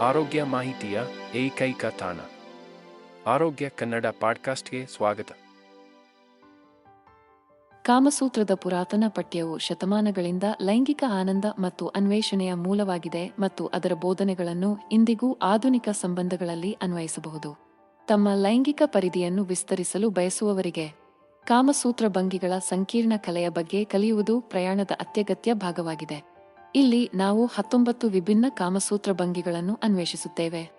ಆರೋಗ್ಯ ಮಾಹಿತಿಯ ಏಕೈಕ ತಾಣ. ಆರೋಗ್ಯ ಕನ್ನಡ ಪಾಡ್ಕಾಸ್ಟ್ಗೆ ಸ್ವಾಗತ. ಕಾಮಸೂತ್ರದ ಪುರಾತನ ಪಠ್ಯವು ಶತಮಾನಗಳಿಂದ ಲೈಂಗಿಕ ಆನಂದ ಮತ್ತು ಅನ್ವೇಷಣೆಯ ಮೂಲವಾಗಿದೆ ಮತ್ತು ಅದರ ಬೋಧನೆಗಳನ್ನು ಇಂದಿಗೂ ಆಧುನಿಕ ಸಂಬಂಧಗಳಲ್ಲಿ ಅನ್ವಯಿಸಬಹುದು. ತಮ್ಮ ಲೈಂಗಿಕ ಪರಿಧಿಯನ್ನು ವಿಸ್ತರಿಸಲು ಬಯಸುವವರಿಗೆ ಕಾಮಸೂತ್ರ ಭಂಗಿಗಳ ಸಂಕೀರ್ಣ ಕಲೆಯ ಬಗ್ಗೆ ಕಲಿಯುವುದು ಪ್ರಯಾಣದ ಅತ್ಯಗತ್ಯ ಭಾಗವಾಗಿದೆ. ಇಲ್ಲಿ ನಾವು ಹತ್ತೊಂಬತ್ತು ವಿಭಿನ್ನ ಕಾಮಸೂತ್ರ ಭಂಗಿಗಳನ್ನು ಅನ್ವೇಷಿಸುತ್ತೇವೆ.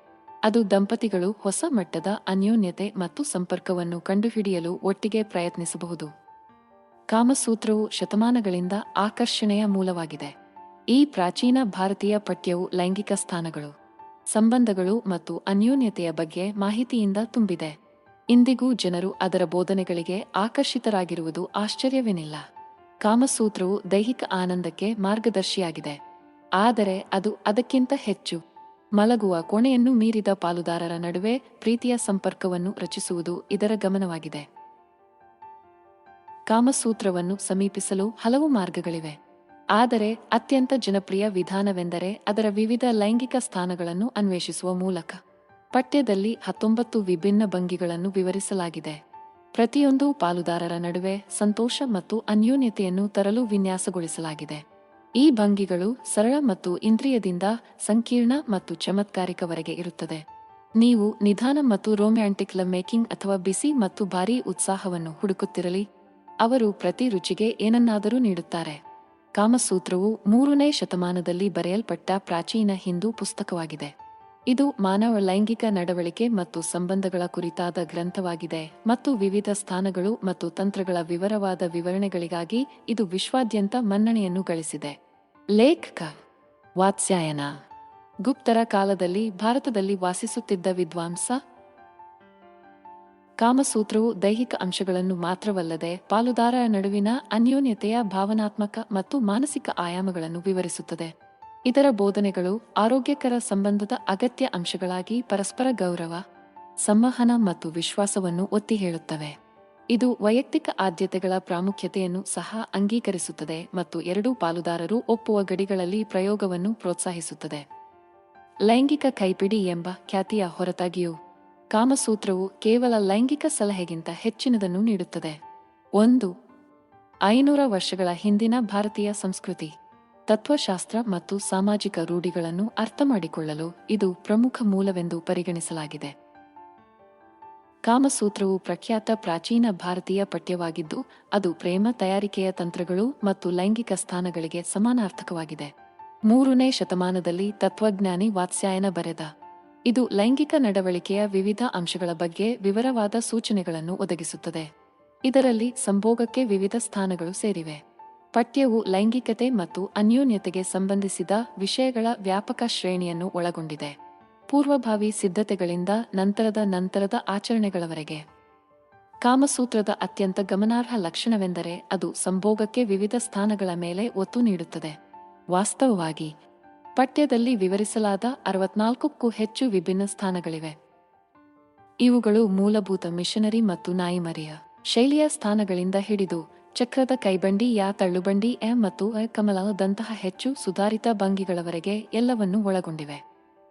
ಅದು ದಂಪತಿಗಳು ಹೊಸ ಮಟ್ಟದ ಅನ್ಯೋನ್ಯತೆ ಮತ್ತು ಸಂಪರ್ಕವನ್ನು ಕಂಡುಹಿಡಿಯಲು ಒಟ್ಟಿಗೆ ಪ್ರಯತ್ನಿಸಬಹುದು. ಕಾಮಸೂತ್ರವು ಶತಮಾನಗಳಿಂದ ಆಕರ್ಷಣೆಯ ಮೂಲವಾಗಿದೆ. ಈ ಪ್ರಾಚೀನ ಭಾರತೀಯ ಪಠ್ಯವು ಲೈಂಗಿಕ ಸ್ಥಾನಗಳು, ಸಂಬಂಧಗಳು ಮತ್ತು ಅನ್ಯೋನ್ಯತೆಯ ಬಗ್ಗೆ ಮಾಹಿತಿಯಿಂದ ತುಂಬಿದೆ. ಇಂದಿಗೂ ಜನರು ಅದರ ಬೋಧನೆಗಳಿಗೆ ಆಕರ್ಷಿತರಾಗಿರುವುದು ಆಶ್ಚರ್ಯವೇನಿಲ್ಲ. ಕಾಮಸೂತ್ರವು ದೈಹಿಕ ಆನಂದಕ್ಕೆ ಮಾರ್ಗದರ್ಶಿಯಾಗಿದೆ. ಆದರೆ ಅದು ಅದಕ್ಕಿಂತ ಹೆಚ್ಚು. ಮಲಗುವ ಕೋಣೆಯನ್ನು ಮೀರಿದ ಪಾಲುದಾರರ ನಡುವೆ ಪ್ರೀತಿಯ ಸಂಪರ್ಕವನ್ನು ರಚಿಸುವುದು ಇದರ ಗಮನವಾಗಿದೆ. ಕಾಮಸೂತ್ರವನ್ನು ಸಮೀಪಿಸಲು ಹಲವು ಮಾರ್ಗಗಳಿವೆ. ಆದರೆ ಅತ್ಯಂತ ಜನಪ್ರಿಯ ವಿಧಾನವೆಂದರೆ ಅದರ ವಿವಿಧ ಲೈಂಗಿಕ ಸ್ಥಾನಗಳನ್ನು ಅನ್ವೇಷಿಸುವ ಮೂಲಕ. ಪಠ್ಯದಲ್ಲಿ ಹತ್ತೊಂಬತ್ತು ವಿಭಿನ್ನ ಭಂಗಿಗಳನ್ನು ವಿವರಿಸಲಾಗಿದೆ. ಪ್ರತಿಯೊಂದು ಪಾಲುದಾರರ ನಡುವೆ ಸಂತೋಷ ಮತ್ತು ಅನ್ಯೋನ್ಯತೆಯನ್ನು ತರಲು ವಿನ್ಯಾಸಗೊಳಿಸಲಾಗಿದೆ. ಈ ಭಂಗಿಗಳು ಸರಳ ಮತ್ತು ಇಂದ್ರಿಯದಿಂದ ಸಂಕೀರ್ಣ ಮತ್ತು ಚಮತ್ಕಾರಿಕವರೆಗೆ ಇರುತ್ತದೆ. ನೀವು ನಿಧಾನ ಮತ್ತು ರೋಮ್ಯಾಂಟಿಕ್ ಲವ್ ಮೇಕಿಂಗ್ ಅಥವಾ ಬಿಸಿ ಮತ್ತು ಭಾರೀ ಉತ್ಸಾಹವನ್ನು ಹುಡುಕುತ್ತಿರಲಿ. ಅವರು ಪ್ರತಿ ರುಚಿಗೆ ಏನನ್ನಾದರೂ ನೀಡುತ್ತಾರೆ. ಕಾಮಸೂತ್ರವು ಮೂರನೇ ಶತಮಾನದಲ್ಲಿ ಬರೆಯಲ್ಪಟ್ಟ ಪ್ರಾಚೀನ ಹಿಂದೂ ಪುಸ್ತಕವಾಗಿದೆ. ಇದು ಮಾನವ ಲೈಂಗಿಕ ನಡವಳಿಕೆ ಮತ್ತು ಸಂಬಂಧಗಳ ಕುರಿತಾದ ಗ್ರಂಥವಾಗಿದೆ ಮತ್ತು ವಿವಿಧ ಸ್ಥಾನಗಳು ಮತ್ತು ತಂತ್ರಗಳ ವಿವರವಾದ ವಿವರಣೆಗಳಿಗಾಗಿ ಇದು ವಿಶ್ವಾದ್ಯಂತ ಮನ್ನಣೆಯನ್ನು ಗಳಿಸಿದೆ. ಲೇಖಕ ವಾತ್ಸ್ಯಾಯನ. ಗುಪ್ತರ ಕಾಲದಲ್ಲಿ ಭಾರತದಲ್ಲಿ ವಾಸಿಸುತ್ತಿದ್ದ ವಿದ್ವಾಂಸ ಕಾಮಸೂತ್ರವು ದೈಹಿಕ ಅಂಶಗಳನ್ನು ಮಾತ್ರವಲ್ಲದೆ ಪಾಲುದಾರರ ನಡುವಿನ ಅನ್ಯೋನ್ಯತೆಯ ಭಾವನಾತ್ಮಕ ಮತ್ತು ಮಾನಸಿಕ ಆಯಾಮಗಳನ್ನು ವಿವರಿಸುತ್ತದೆ. ಇದರ ಬೋಧನೆಗಳು ಆರೋಗ್ಯಕರ ಸಂಬಂಧದ ಅಗತ್ಯ ಅಂಶಗಳಾಗಿ ಪರಸ್ಪರ ಗೌರವ, ಸಂವಹನ ಮತ್ತು ವಿಶ್ವಾಸವನ್ನು ಒತ್ತಿ ಹೇಳುತ್ತವೆ. ಇದು ವೈಯಕ್ತಿಕ ಆದ್ಯತೆಗಳ ಪ್ರಾಮುಖ್ಯತೆಯನ್ನು ಸಹ ಅಂಗೀಕರಿಸುತ್ತದೆ ಮತ್ತು ಎರಡೂ ಪಾಲುದಾರರು ಒಪ್ಪುವ ಗಡಿಗಳಲ್ಲಿ ಪ್ರಯೋಗವನ್ನು ಪ್ರೋತ್ಸಾಹಿಸುತ್ತದೆ. ಲೈಂಗಿಕ ಕೈಪಿಡಿ ಎಂಬ ಖ್ಯಾತಿಯ ಹೊರತಾಗಿಯೂ, ಕಾಮಸೂತ್ರವು ಕೇವಲ ಲೈಂಗಿಕ ಸಲಹೆಗಿಂತ ಹೆಚ್ಚಿನದನ್ನು ನೀಡುತ್ತದೆ. ಒಂದು, ಐನೂರ ವರ್ಷಗಳ ಹಿಂದಿನ ಭಾರತೀಯ ಸಂಸ್ಕೃತಿ. ತತ್ವಶಾಸ್ತ್ರ ಮತ್ತು ಸಾಮಾಜಿಕ ರೂಢಿಗಳನ್ನು ಅರ್ಥಮಾಡಿಕೊಳ್ಳಲು ಇದು ಪ್ರಮುಖ ಮೂಲವೆಂದು ಪರಿಗಣಿಸಲಾಗಿದೆ. ಕಾಮಸೂತ್ರವು ಪ್ರಖ್ಯಾತ ಪ್ರಾಚೀನ ಭಾರತೀಯ ಪಠ್ಯವಾಗಿದ್ದು, ಅದು ಪ್ರೇಮ ತಯಾರಿಕೆಯ ತಂತ್ರಗಳು ಮತ್ತು ಲೈಂಗಿಕ ಸ್ಥಾನಗಳಿಗೆ ಸಮಾನಾರ್ಥಕವಾಗಿದೆ. ಮೂರನೇ ಶತಮಾನದಲ್ಲಿ ತತ್ವಜ್ಞಾನಿ ವಾತ್ಸ್ಯಾಯನ ಬರೆದ. ಇದು ಲೈಂಗಿಕ ನಡವಳಿಕೆಯ ವಿವಿಧ ಅಂಶಗಳ ಬಗ್ಗೆ ವಿವರವಾದ ಸೂಚನೆಗಳನ್ನು ಒದಗಿಸುತ್ತದೆ. ಇದರಲ್ಲಿ ಸಂಭೋಗಕ್ಕೆ ವಿವಿಧ ಸ್ಥಾನಗಳು ಸೇರಿವೆ. ಪಠ್ಯವು ಲೈಂಗಿಕತೆ ಮತ್ತು ಅನ್ಯೋನ್ಯತೆಗೆ ಸಂಬಂಧಿಸಿದ ವಿಷಯಗಳ ವ್ಯಾಪಕ ಶ್ರೇಣಿಯನ್ನು ಒಳಗೊಂಡಿದೆ. ಪೂರ್ವಭಾವಿ ಸಿದ್ಧತೆಗಳಿಂದ ನಂತರದ ನಂತರದ ಆಚರಣೆಗಳವರೆಗೆ. ಕಾಮಸೂತ್ರದ ಅತ್ಯಂತ ಗಮನಾರ್ಹ ಲಕ್ಷಣವೆಂದರೆ ಅದು ಸಂಭೋಗಕ್ಕೆ ವಿವಿಧ ಸ್ಥಾನಗಳ ಮೇಲೆ ಒತ್ತು ನೀಡುತ್ತದೆ. ವಾಸ್ತವವಾಗಿ, ಪಠ್ಯದಲ್ಲಿ ವಿವರಿಸಲಾದ ಅರವತ್ನಾಲ್ಕಕ್ಕೂ ಹೆಚ್ಚು ವಿಭಿನ್ನ ಸ್ಥಾನಗಳಿವೆ. ಇವುಗಳು ಮೂಲಭೂತ ಮಿಷನರಿ ಮತ್ತು ನಾಯಿಮರಿಯ ಶೈಲಿಯ ಸ್ಥಾನಗಳಿಂದ ಹಿಡಿದು ಚಕ್ರದ ಕೈಬಂಡಿ, ಯಾ ತಳ್ಳುಬಂಡಿ, ಎ ಮತ್ತು ಎ ಕಮಲದಂತಹ ಹೆಚ್ಚು ಸುಧಾರಿತ ಭಂಗಿಗಳವರೆಗೆ ಎಲ್ಲವನ್ನೂ ಒಳಗೊಂಡಿವೆ.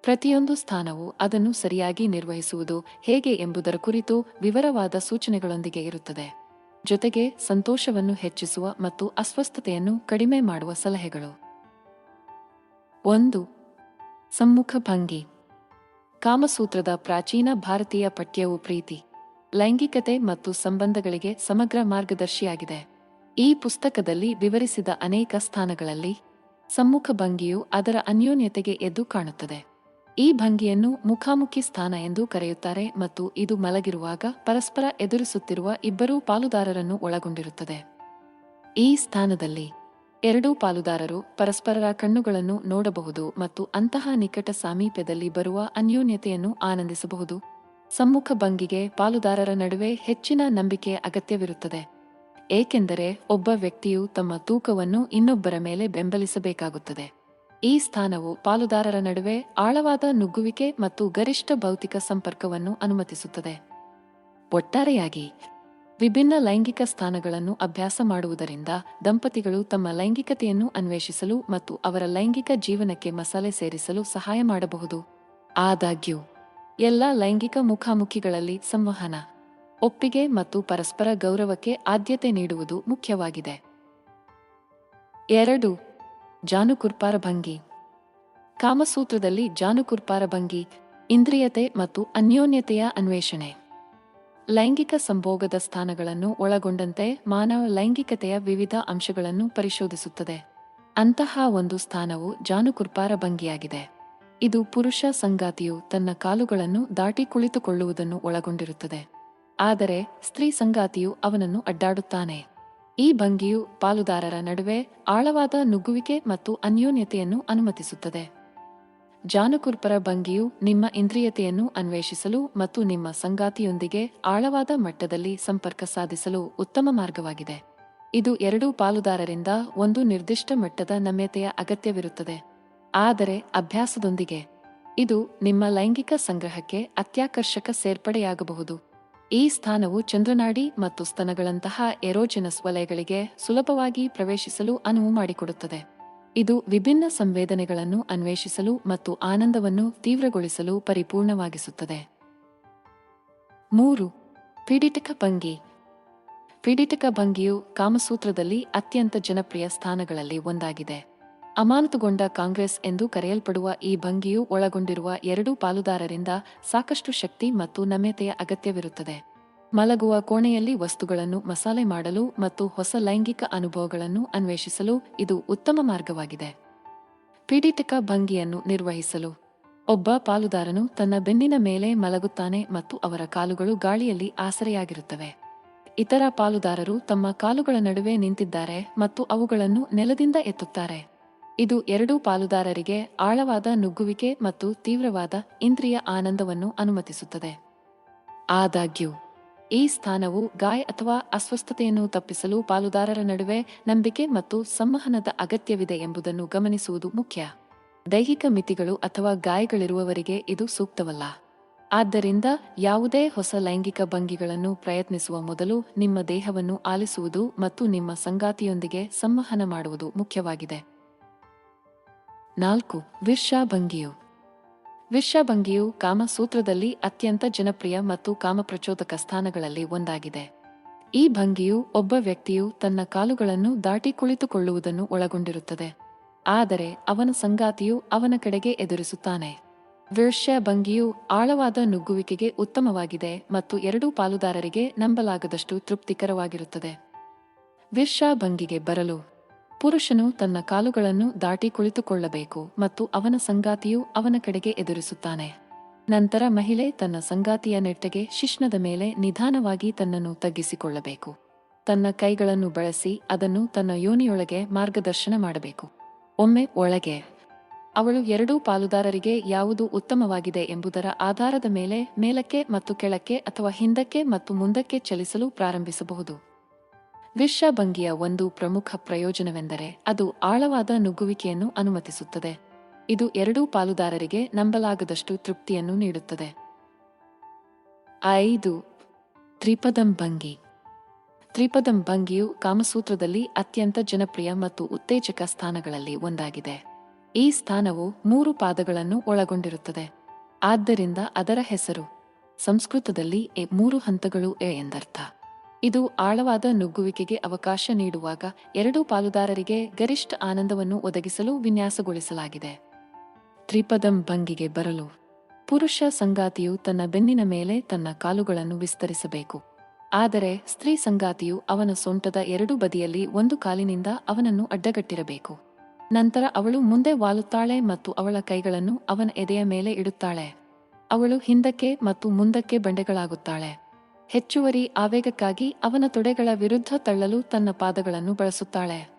ಪ್ರತಿಯೊಂದು ಸ್ಥಾನವು ಅದನ್ನು ಸರಿಯಾಗಿ ನಿರ್ವಹಿಸುವುದು ಹೇಗೆ ಎಂಬುದರ ಕುರಿತು ವಿವರವಾದ ಸೂಚನೆಗಳೊಂದಿಗೆ ಇರುತ್ತದೆ. ಜೊತೆಗೆ ಸಂತೋಷವನ್ನು ಹೆಚ್ಚಿಸುವ ಮತ್ತು ಅಸ್ವಸ್ಥತೆಯನ್ನು ಕಡಿಮೆ ಮಾಡುವ ಸಲಹೆಗಳು. ಒಂದು, ಸಮ್ಮುಖ ಭಂಗಿ. ಕಾಮಸೂತ್ರದ ಪ್ರಾಚೀನ ಭಾರತೀಯ ಪಠ್ಯವು ಪ್ರೀತಿ, ಲೈಂಗಿಕತೆ ಮತ್ತು ಸಂಬಂಧಗಳಿಗೆ ಸಮಗ್ರ ಮಾರ್ಗದರ್ಶಿಯಾಗಿದೆ. ಈ ಪುಸ್ತಕದಲ್ಲಿ ವಿವರಿಸಿದ ಅನೇಕ ಸ್ಥಾನಗಳಲ್ಲಿ ಸಮ್ಮುಖ ಭಂಗಿಯು ಅದರ ಅನ್ಯೋನ್ಯತೆಗೆ ಎದ್ದು ಕಾಣುತ್ತದೆ. ಈ ಭಂಗಿಯನ್ನು ಮುಖಾಮುಖಿ ಸ್ಥಾನ ಎಂದು ಕರೆಯುತ್ತಾರೆ ಮತ್ತು ಇದು ಮಲಗಿರುವಾಗ ಪರಸ್ಪರ ಎದುರಿಸುತ್ತಿರುವ ಇಬ್ಬರೂ ಪಾಲುದಾರರನ್ನು ಒಳಗೊಂಡಿರುತ್ತದೆ. ಈ ಸ್ಥಾನದಲ್ಲಿ ಎರಡೂ ಪಾಲುದಾರರು ಪರಸ್ಪರರ ಕಣ್ಣುಗಳನ್ನು ನೋಡಬಹುದು ಮತ್ತು ಅಂತಹ ನಿಕಟ ಸಾಮೀಪ್ಯದಲ್ಲಿ ಬರುವ ಅನ್ಯೋನ್ಯತೆಯನ್ನು ಆನಂದಿಸಬಹುದು. ಸಮ್ಮುಖ ಭಂಗಿಗೆ ಪಾಲುದಾರರ ನಡುವೆ ಹೆಚ್ಚಿನ ನಂಬಿಕೆಯ ಅಗತ್ಯವಿರುತ್ತದೆ. ಏಕೆಂದರೆ ಒಬ್ಬ ವ್ಯಕ್ತಿಯು ತಮ್ಮ ತೂಕವನ್ನು ಇನ್ನೊಬ್ಬರ ಮೇಲೆ ಬೆಂಬಲಿಸಬೇಕಾಗುತ್ತದೆ. ಈ ಸ್ಥಾನವು ಪಾಲುದಾರರ ನಡುವೆ ಆಳವಾದ ನುಗ್ಗುವಿಕೆ ಮತ್ತು ಗರಿಷ್ಠ ಭೌತಿಕ ಸಂಪರ್ಕವನ್ನು ಅನುಮತಿಸುತ್ತದೆ. ಒಟ್ಟಾರೆಯಾಗಿ, ವಿಭಿನ್ನ ಲೈಂಗಿಕ ಸ್ಥಾನಗಳನ್ನು ಅಭ್ಯಾಸ ಮಾಡುವುದರಿಂದ ದಂಪತಿಗಳು ತಮ್ಮ ಲೈಂಗಿಕತೆಯನ್ನು ಅನ್ವೇಷಿಸಲು ಮತ್ತು ಅವರ ಲೈಂಗಿಕ ಜೀವನಕ್ಕೆ ಮಸಾಲೆ ಸೇರಿಸಲು ಸಹಾಯ ಮಾಡಬಹುದು. ಆದಾಗ್ಯೂ, ಎಲ್ಲ ಲೈಂಗಿಕ ಮುಖಾಮುಖಿಗಳಲ್ಲಿ ಸಂವಹನ ಒಪ್ಪಿಗೆ ಮತ್ತು ಪರಸ್ಪರ ಗೌರವಕ್ಕೆ ಆದ್ಯತೆ ನೀಡುವುದು ಮುಖ್ಯವಾಗಿದೆ. ಎರಡು ಜಾನುಕುರ್ಪಾರ ಭಂಗಿ ಕಾಮಸೂತ್ರದಲ್ಲಿ ಜಾನುಕುರ್ಪಾರ ಭಂಗಿ ಇಂದ್ರಿಯತೆ ಮತ್ತು ಅನ್ಯೋನ್ಯತೆಯ ಅನ್ವೇಷಣೆ. ಲೈಂಗಿಕ ಸಂಭೋಗದ ಸ್ಥಾನಗಳನ್ನು ಒಳಗೊಂಡಂತೆ ಮಾನವ ಲೈಂಗಿಕತೆಯ ವಿವಿಧ ಅಂಶಗಳನ್ನು ಪರಿಶೋಧಿಸುತ್ತದೆ. ಅಂತಹ ಒಂದು ಸ್ಥಾನವು ಜಾನುಕುರ್ಪಾರ ಭಂಗಿಯಾಗಿದೆ ಇದು ಪುರುಷ ಸಂಗಾತಿಯು ತನ್ನ ಕಾಲುಗಳನ್ನು ದಾಟಿ ಕುಳಿತುಕೊಳ್ಳುವುದನ್ನು ಒಳಗೊಂಡಿರುತ್ತದೆ. ಆದರೆ ಸ್ತ್ರೀ ಸಂಗಾತಿಯು ಅವನನ್ನು ಅಡ್ಡಾಡುತ್ತಾನೆ. ಈ ಭಂಗಿಯು ಪಾಲುದಾರರ ನಡುವೆ ಆಳವಾದ ನುಗ್ಗುವಿಕೆ ಮತ್ತು ಅನ್ಯೋನ್ಯತೆಯನ್ನು ಅನುಮತಿಸುತ್ತದೆ. ಜಾನುಕುರ್ಪರ ಭಂಗಿಯು ನಿಮ್ಮ ಇಂದ್ರಿಯತೆಯನ್ನು ಅನ್ವೇಷಿಸಲು ಮತ್ತು ನಿಮ್ಮ ಸಂಗಾತಿಯೊಂದಿಗೆ ಆಳವಾದ ಮಟ್ಟದಲ್ಲಿ ಸಂಪರ್ಕ ಸಾಧಿಸಲು ಉತ್ತಮ ಮಾರ್ಗವಾಗಿದೆ. ಇದು ಎರಡೂ ಪಾಲುದಾರರಿಂದ ಒಂದು ನಿರ್ದಿಷ್ಟ ಮಟ್ಟದ ನಮ್ಯತೆಯ ಅಗತ್ಯವಿರುತ್ತದೆ. ಆದರೆ ಅಭ್ಯಾಸದೊಂದಿಗೆ, ಇದು ನಿಮ್ಮ ಲೈಂಗಿಕ ಸಂಗ್ರಹಕ್ಕೆ ಅತ್ಯಾಕರ್ಷಕ ಸೇರ್ಪಡೆಯಾಗಬಹುದು. ಈ ಸ್ಥಾನವು ಚಂದ್ರನಾಡಿ ಮತ್ತು ಸ್ತನಗಳಂತಹ ಎರೋಜೆನಸ್ ವಲಯಗಳಿಗೆ ಸುಲಭವಾಗಿ ಪ್ರವೇಶಿಸಲು ಅನುವು ಮಾಡಿಕೊಡುತ್ತದೆ. ಇದು ವಿಭಿನ್ನ ಸಂವೇದನೆಗಳನ್ನು ಅನ್ವೇಷಿಸಲು ಮತ್ತು ಆನಂದವನ್ನು ತೀವ್ರಗೊಳಿಸಲು ಪರಿಪೂರ್ಣವಾಗಿಸುತ್ತದೆ. ಮೂರು, ಪೀಡಿತಕ ಭಂಗಿ. ಪೀಡಿತಕ ಭಂಗಿಯು ಕಾಮಸೂತ್ರದಲ್ಲಿ ಅತ್ಯಂತ ಜನಪ್ರಿಯ ಸ್ಥಾನಗಳಲ್ಲಿ ಒಂದಾಗಿದೆ. ಅಮಾನತುಗೊಂಡ ಕಾಂಗ್ರೆಸ್ ಎಂದು ಕರೆಯಲ್ಪಡುವ ಈ ಭಂಗಿಯು ಒಳಗೊಂಡಿರುವ ಎರಡೂ ಪಾಲುದಾರರಿಂದ ಸಾಕಷ್ಟು ಶಕ್ತಿ ಮತ್ತು ನಮ್ಯತೆಯ ಅಗತ್ಯವಿರುತ್ತದೆ. ಮಲಗುವ ಕೋಣೆಯಲ್ಲಿ ವಸ್ತುಗಳನ್ನು ಮಸಾಲೆ ಮಾಡಲು ಮತ್ತು ಹೊಸ ಲೈಂಗಿಕ ಅನುಭವಗಳನ್ನು ಅನ್ವೇಷಿಸಲು ಇದು ಉತ್ತಮ ಮಾರ್ಗವಾಗಿದೆ. ಪೀಡಿತಕ ಭಂಗಿಯನ್ನು ನಿರ್ವಹಿಸಲು. ಒಬ್ಬ ಪಾಲುದಾರನು ತನ್ನ ಬೆನ್ನಿನ ಮೇಲೆ ಮಲಗುತ್ತಾನೆ ಮತ್ತು ಅವರ ಕಾಲುಗಳು ಗಾಳಿಯಲ್ಲಿ ಆಸರೆಯಾಗಿರುತ್ತವೆ. ಇತರ ಪಾಲುದಾರರು ತಮ್ಮ ಕಾಲುಗಳ ನಡುವೆ ನಿಂತಿದ್ದಾರೆ ಮತ್ತು ಅವುಗಳನ್ನು ನೆಲದಿಂದ ಎತ್ತುತ್ತಾರೆ. ಇದು ಎರಡೂ ಪಾಲುದಾರರಿಗೆ ಆಳವಾದ ನುಗ್ಗುವಿಕೆ ಮತ್ತು ತೀವ್ರವಾದ ಇಂದ್ರಿಯ ಆನಂದವನ್ನು ಅನುಮತಿಸುತ್ತದೆ. ಆದಾಗ್ಯೂ, ಈ ಸ್ಥಾನವು ಗಾಯ ಅಥವಾ ಅಸ್ವಸ್ಥತೆಯನ್ನು ತಪ್ಪಿಸಲು ಪಾಲುದಾರರ ನಡುವೆ ನಂಬಿಕೆ ಮತ್ತು ಸಂವಹನದ ಅಗತ್ಯವಿದೆ ಎಂಬುದನ್ನು ಗಮನಿಸುವುದು ಮುಖ್ಯ. ದೈಹಿಕ ಮಿತಿಗಳು ಅಥವಾ ಗಾಯಗಳಿರುವವರಿಗೆ ಇದು ಸೂಕ್ತವಲ್ಲ. ಆದ್ದರಿಂದ ಯಾವುದೇ ಹೊಸ ಲೈಂಗಿಕ ಭಂಗಿಗಳನ್ನು ಪ್ರಯತ್ನಿಸುವ ಮೊದಲು ನಿಮ್ಮ ದೇಹವನ್ನು ಆಲಿಸುವುದು ಮತ್ತು ನಿಮ್ಮ ಸಂಗಾತಿಯೊಂದಿಗೆ ಸಂವಹನ ಮಾಡುವುದು ಮುಖ್ಯವಾಗಿದೆ. ನಾಲ್ಕು, ವಿರ್ಷಾಭಂಗಿಯು. ವಿರ್ಷಾಭಂಗಿಯು ಕಾಮಸೂತ್ರದಲ್ಲಿ ಅತ್ಯಂತ ಜನಪ್ರಿಯ ಮತ್ತು ಕಾಮಪ್ರಚೋದಕ ಸ್ಥಾನಗಳಲ್ಲಿ ಒಂದಾಗಿದೆ. ಈ ಭಂಗಿಯು ಒಬ್ಬ ವ್ಯಕ್ತಿಯು ತನ್ನ ಕಾಲುಗಳನ್ನು ದಾಟಿ ಕುಳಿತುಕೊಳ್ಳುವುದನ್ನು ಒಳಗೊಂಡಿರುತ್ತದೆ. ಆದರೆ ಅವನ ಸಂಗಾತಿಯು ಅವನ ಕಡೆಗೆ ಎದುರಿಸುತ್ತಾನೆ. ಭಂಗಿಯು ಆಳವಾದ ನುಗ್ಗುವಿಕೆಗೆ ಉತ್ತಮವಾಗಿದೆ ಮತ್ತು ಎರಡೂ ಪಾಲುದಾರರಿಗೆ ನಂಬಲಾಗದಷ್ಟು ತೃಪ್ತಿಕರವಾಗಿರುತ್ತದೆ. ಭಂಗಿಗೆ ಬರಲು. ಪುರುಷನು ತನ್ನ ಕಾಲುಗಳನ್ನು ದಾಟಿ ಕುಳಿತುಕೊಳ್ಳಬೇಕು ಮತ್ತು ಅವನ ಸಂಗಾತಿಯು ಅವನ ಕಡೆಗೆ ಎದುರಿಸುತ್ತಾನೆ. ನಂತರ ಮಹಿಳೆ ತನ್ನ ಸಂಗಾತಿಯ ನೆಟ್ಟಗೆ ಶಿಶ್ನದ ಮೇಲೆ ನಿಧಾನವಾಗಿ ತನ್ನನ್ನು ತಗ್ಗಿಸಿಕೊಳ್ಳಬೇಕು. ತನ್ನ ಕೈಗಳನ್ನು ಬಳಸಿ ಅದನ್ನು ತನ್ನ ಯೋನಿಯೊಳಗೆ ಮಾರ್ಗದರ್ಶನ ಮಾಡಬೇಕು. ಒಮ್ಮೆ ಒಳಗೆ, ಅವಳು ಎರಡೂ ಪಾಲುದಾರರಿಗೆ ಯಾವುದು ಉತ್ತಮವಾಗಿದೆ ಎಂಬುದರ ಆಧಾರದ ಮೇಲೆ ಮೇಲಕ್ಕೆ ಮತ್ತು ಕೆಳಕ್ಕೆ ಅಥವಾ ಹಿಂದಕ್ಕೆ ಮತ್ತು ಮುಂದಕ್ಕೆ ಚಲಿಸಲು ಪ್ರಾರಂಭಿಸಬಹುದು. ವಿಶ್ವಭಂಗಿಯ ಒಂದು ಪ್ರಮುಖ ಪ್ರಯೋಜನವೆಂದರೆ ಅದು ಆಳವಾದ ನುಗ್ಗುವಿಕೆಯನ್ನು ಅನುಮತಿಸುತ್ತದೆ. ಇದು ಎರಡೂ ಪಾಲುದಾರರಿಗೆ ನಂಬಲಾಗದಷ್ಟು ತೃಪ್ತಿಯನ್ನು ನೀಡುತ್ತದೆ. ಐದು ತ್ರಿಪದಂ ಭಂಗಿ ತ್ರಿಪದಂ ಭಂಗಿಯು ಕಾಮಸೂತ್ರದಲ್ಲಿ ಅತ್ಯಂತ ಜನಪ್ರಿಯ ಮತ್ತು ಉತ್ತೇಜಕ ಸ್ಥಾನಗಳಲ್ಲಿ ಒಂದಾಗಿದೆ. ಈ ಸ್ಥಾನವು ಮೂರು ಪಾದಗಳನ್ನು ಒಳಗೊಂಡಿರುತ್ತದೆ. ಆದ್ದರಿಂದ ಅದರ ಹೆಸರು, ಸಂಸ್ಕೃತದಲ್ಲಿ ಎ ಮೂರು ಹಂತಗಳು ಎ ಎಂದರ್ಥ. ಇದು ಆಳವಾದ ನುಗ್ಗುವಿಕೆಗೆ ಅವಕಾಶ ನೀಡುವಾಗ ಎರಡೂ ಪಾಲುದಾರರಿಗೆ ಗರಿಷ್ಠ ಆನಂದವನ್ನು ಒದಗಿಸಲು ವಿನ್ಯಾಸಗೊಳಿಸಲಾಗಿದೆ. ತ್ರಿಪದಂ ಭಂಗಿಗೆ ಬರಲು. ಪುರುಷ ಸಂಗಾತಿಯು ತನ್ನ ಬೆನ್ನಿನ ಮೇಲೆ ತನ್ನ ಕಾಲುಗಳನ್ನು ವಿಸ್ತರಿಸಬೇಕು. ಆದರೆ ಸ್ತ್ರೀ ಸಂಗಾತಿಯು ಅವನ ಸೊಂಟದ ಎರಡೂ ಬದಿಯಲ್ಲಿ ಒಂದು ಕಾಲಿನಿಂದ ಅವನನ್ನು ಅಡ್ಡಗಟ್ಟಿರಬೇಕು. ನಂತರ ಅವಳು ಮುಂದೆ ವಾಲುತ್ತಾಳೆ ಮತ್ತು ಅವಳ ಕೈಗಳನ್ನು ಅವನ ಎದೆಯ ಮೇಲೆ ಇಡುತ್ತಾಳೆ. ಅವಳು ಹಿಂದಕ್ಕೆ ಮತ್ತು ಮುಂದಕ್ಕೆ ಬಂಡೆಗಳಾಗುತ್ತಾಳೆ. ಹೆಚ್ಚುವರಿ ಆವೇಗಕ್ಕಾಗಿ ಅವನ ತೊಡೆಗಳ ವಿರುದ್ಧ ತಳ್ಳಲು ತನ್ನ ಪಾದಗಳನ್ನು ಬಳಸುತ್ತಾಳೆ.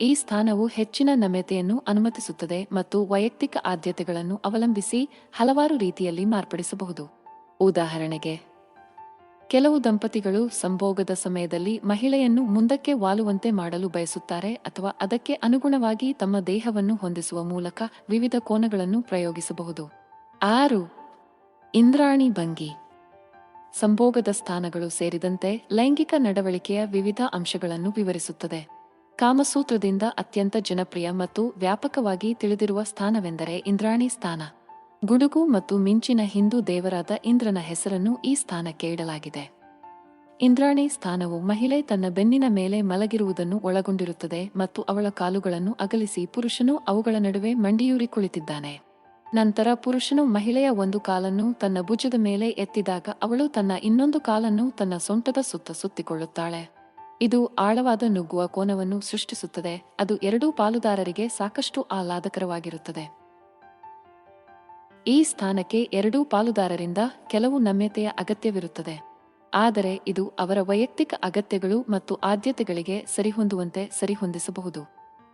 ಈ ಸ್ಥಾನವು ಹೆಚ್ಚಿನ ನಮ್ಯತೆಯನ್ನು ಅನುಮತಿಸುತ್ತದೆ ಮತ್ತು ವೈಯಕ್ತಿಕ ಆದ್ಯತೆಗಳನ್ನು ಅವಲಂಬಿಸಿ ಹಲವಾರು ರೀತಿಯಲ್ಲಿ ಮಾರ್ಪಡಿಸಬಹುದು. ಉದಾಹರಣೆಗೆ, ಕೆಲವು ದಂಪತಿಗಳು ಸಂಭೋಗದ ಸಮಯದಲ್ಲಿ ಮಹಿಳೆಯನ್ನು ಮುಂದಕ್ಕೆ ವಾಲುವಂತೆ ಮಾಡಲು ಬಯಸುತ್ತಾರೆ ಅಥವಾ ಅದಕ್ಕೆ ಅನುಗುಣವಾಗಿ ತಮ್ಮ ದೇಹವನ್ನು ಹೊಂದಿಸುವ ಮೂಲಕ ವಿವಿಧ ಕೋನಗಳನ್ನು ಪ್ರಯೋಗಿಸಬಹುದು. ಆರು, ಇಂದ್ರಾಣಿ ಭಂಗಿ. ಸಂಭೋಗದ ಸ್ಥಾನಗಳು ಸೇರಿದಂತೆ ಲೈಂಗಿಕ ನಡವಳಿಕೆಯ ವಿವಿಧ ಅಂಶಗಳನ್ನು ವಿವರಿಸುತ್ತದೆ. ಕಾಮಸೂತ್ರದಿಂದ ಅತ್ಯಂತ ಜನಪ್ರಿಯ ಮತ್ತು ವ್ಯಾಪಕವಾಗಿ ತಿಳಿದಿರುವ ಸ್ಥಾನವೆಂದರೆ ಇಂದ್ರಾಣಿ ಸ್ಥಾನ. ಗುಡುಗು ಮತ್ತು ಮಿಂಚಿನ ಹಿಂದೂ ದೇವರಾದ ಇಂದ್ರನ ಹೆಸರನ್ನು ಈ ಸ್ಥಾನಕ್ಕೆ ಇಡಲಾಗಿದೆ. ಇಂದ್ರಾಣಿ ಸ್ಥಾನವು ಮಹಿಳೆ ತನ್ನ ಬೆನ್ನಿನ ಮೇಲೆ ಮಲಗಿರುವುದನ್ನು ಒಳಗೊಂಡಿರುತ್ತದೆ ಮತ್ತು ಅವಳ ಕಾಲುಗಳನ್ನು ಅಗಲಿಸಿ ಪುರುಷನು ಅವುಗಳ ನಡುವೆ ಮಂಡಿಯೂರಿ ಕುಳಿತಿದ್ದಾನೆ. ನಂತರ ಪುರುಷನು ಮಹಿಳೆಯ ಒಂದು ಕಾಲನ್ನು ತನ್ನ ಭುಜದ ಮೇಲೆ ಎತ್ತಿದಾಗ ಅವಳು ತನ್ನ ಇನ್ನೊಂದು ಕಾಲನ್ನು ತನ್ನ ಸೊಂಟದ ಸುತ್ತ ಸುತ್ತಿಕೊಳ್ಳುತ್ತಾಳೆ. ಇದು ಆಳವಾದ ನುಗ್ಗುವ ಕೋನವನ್ನು ಸೃಷ್ಟಿಸುತ್ತದೆ. ಅದು ಎರಡೂ ಪಾಲುದಾರರಿಗೆ ಸಾಕಷ್ಟು ಆಹ್ಲಾದಕರವಾಗಿರುತ್ತದೆ. ಈ ಸ್ಥಾನಕ್ಕೆ ಎರಡೂ ಪಾಲುದಾರರಿಂದ ಕೆಲವು ನಮ್ಯತೆಯ ಅಗತ್ಯವಿರುತ್ತದೆ. ಆದರೆ ಇದು ಅವರ ವೈಯಕ್ತಿಕ ಅಗತ್ಯಗಳು ಮತ್ತು ಆದ್ಯತೆಗಳಿಗೆ ಸರಿಹೊಂದುವಂತೆ ಸರಿಹೊಂದಿಸಬಹುದು.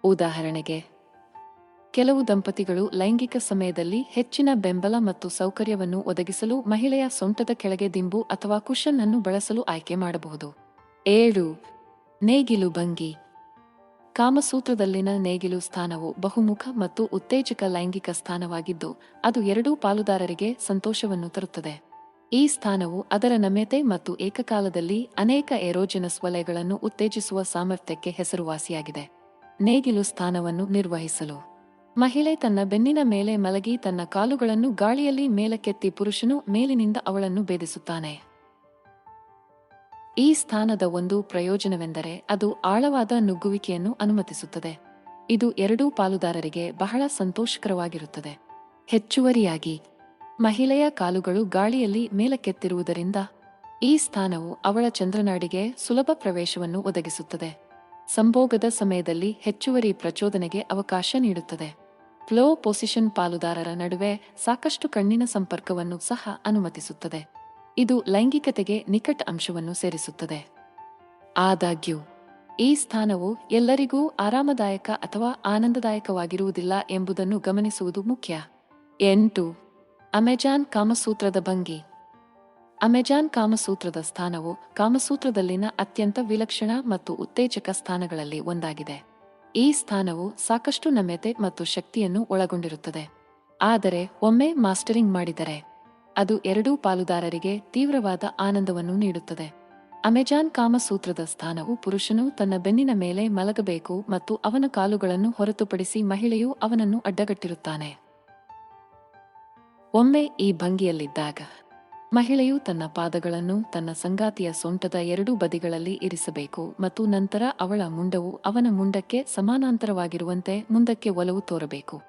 ಉದಾಹರಣೆಗೆ ಕೆಲವು ದಂಪತಿಗಳು ಲೈಂಗಿಕ ಸಮಯದಲ್ಲಿ ಹೆಚ್ಚಿನ ಬೆಂಬಲ ಮತ್ತು ಸೌಕರ್ಯವನ್ನು ಒದಗಿಸಲು ಮಹಿಳೆಯ ಸೊಂಟದ ಕೆಳಗೆ ದಿಂಬು ಅಥವಾ ಕುಶನ್ ಅನ್ನು ಬಳಸಲು ಆಯ್ಕೆ ಮಾಡಬಹುದು. ಏಳು. ನೇಗಿಲು ಭಂಗಿ. ಕಾಮಸೂತ್ರದಲ್ಲಿನ ನೇಗಿಲು ಸ್ಥಾನವು ಬಹುಮುಖ ಮತ್ತು ಉತ್ತೇಜಕ ಲೈಂಗಿಕ ಸ್ಥಾನವಾಗಿದ್ದು, ಅದು ಎರಡೂ ಪಾಲುದಾರರಿಗೆ ಸಂತೋಷವನ್ನು ತರುತ್ತದೆ. ಈ ಸ್ಥಾನವು ಅದರ ನಮ್ಯತೆ ಮತ್ತು ಏಕಕಾಲದಲ್ಲಿ ಅನೇಕ ಎರೋಜೆನಸ್ ವಲಯಗಳನ್ನು ಉತ್ತೇಜಿಸುವ ಸಾಮರ್ಥ್ಯಕ್ಕೆ ಹೆಸರುವಾಸಿಯಾಗಿದೆ. ನೇಗಿಲು ಸ್ಥಾನವನ್ನು ನಿರ್ವಹಿಸಲು. ಮಹಿಳೆ ತನ್ನ ಬೆನ್ನಿನ ಮೇಲೆ ಮಲಗಿ ತನ್ನ ಕಾಲುಗಳನ್ನು ಗಾಳಿಯಲ್ಲಿ ಮೇಲಕ್ಕೆತ್ತಿ ಪುರುಷನು ಮೇಲಿನಿಂದ ಅವಳನ್ನು ಭೇದಿಸುತ್ತಾನೆ. ಈ ಸ್ಥಾನದ ಒಂದು ಪ್ರಯೋಜನವೆಂದರೆ ಅದು ಆಳವಾದ ನುಗ್ಗುವಿಕೆಯನ್ನು ಅನುಮತಿಸುತ್ತದೆ. ಇದು ಎರಡೂ ಪಾಲುದಾರರಿಗೆ ಬಹಳ ಸಂತೋಷಕರವಾಗಿರುತ್ತದೆ. ಹೆಚ್ಚುವರಿಯಾಗಿ, ಮಹಿಳೆಯ ಕಾಲುಗಳು ಗಾಳಿಯಲ್ಲಿ ಮೇಲಕ್ಕೆತ್ತಿರುವುದರಿಂದ ಈ ಸ್ಥಾನವು ಅವಳ ಚಂದ್ರನಾಡಿಗೆ ಸುಲಭ ಪ್ರವೇಶವನ್ನು ಒದಗಿಸುತ್ತದೆ. ಸಂಭೋಗದ ಸಮಯದಲ್ಲಿ ಹೆಚ್ಚುವರಿ ಪ್ರಚೋದನೆಗೆ ಅವಕಾಶ ನೀಡುತ್ತದೆ. ಫ್ಲೋ ಪೊಸಿಷನ್ ಪಾಲುದಾರರ ನಡುವೆ ಸಾಕಷ್ಟು ಕಣ್ಣಿನ ಸಂಪರ್ಕವನ್ನು ಸಹ ಅನುಮತಿಸುತ್ತದೆ. ಇದು ಲೈಂಗಿಕತೆಗೆ ನಿಕಟ ಅಂಶವನ್ನು ಸೇರಿಸುತ್ತದೆ. ಆದಾಗ್ಯೂ, ಈ ಸ್ಥಾನವು ಎಲ್ಲರಿಗೂ ಆರಾಮದಾಯಕ ಅಥವಾ ಆನಂದದಾಯಕವಾಗಿರುವುದಿಲ್ಲ ಎಂಬುದನ್ನು ಗಮನಿಸುವುದು ಮುಖ್ಯ. ಎಂಟು, ಅಮೆಜಾನ್ ಕಾಮಸೂತ್ರದ ಭಂಗಿ. ಅಮೆಜಾನ್ ಕಾಮಸೂತ್ರದ ಸ್ಥಾನವು ಕಾಮಸೂತ್ರದಲ್ಲಿನ ಅತ್ಯಂತ ವಿಲಕ್ಷಣ ಮತ್ತು ಉತ್ತೇಜಕ ಸ್ಥಾನಗಳಲ್ಲಿ ಒಂದಾಗಿದೆ. ಈ ಸ್ಥಾನವು ಸಾಕಷ್ಟು ನಮ್ಯತೆ ಮತ್ತು ಶಕ್ತಿಯನ್ನು ಒಳಗೊಂಡಿರುತ್ತದೆ. ಆದರೆ ಒಮ್ಮೆ ಮಾಸ್ಟರಿಂಗ್ ಮಾಡಿದರೆ, ಅದು ಎರಡೂ ಪಾಲುದಾರರಿಗೆ ತೀವ್ರವಾದ ಆನಂದವನ್ನು ನೀಡುತ್ತದೆ. ಅಮೆಜಾನ್ ಕಾಮಸೂತ್ರದ ಸ್ಥಾನವು ಪುರುಷನು ತನ್ನ ಬೆನ್ನಿನ ಮೇಲೆ ಮಲಗಬೇಕು ಮತ್ತು ಅವನ ಕಾಲುಗಳನ್ನು ಹೊರತುಪಡಿಸಿ ಮಹಿಳೆಯು ಅವನನ್ನು ಅಡ್ಡಗಟ್ಟಿರುತ್ತಾನೆ. ಒಮ್ಮೆ ಈ ಭಂಗಿಯಲ್ಲಿದ್ದಾಗ ಮಹಿಳೆಯು ತನ್ನ ಪಾದಗಳನ್ನು ತನ್ನ ಸಂಗಾತಿಯ ಸೊಂಟದ ಎರಡೂ ಬದಿಗಳಲ್ಲಿ ಇರಿಸಬೇಕು ಮತ್ತು ನಂತರ ಅವಳ ಮುಂಡವು ಅವನ ಮುಂಡಕ್ಕೆ ಸಮಾನಾಂತರವಾಗಿರುವಂತೆ ಮುಂದಕ್ಕೆ ಒಲವು ತೋರಬೇಕು.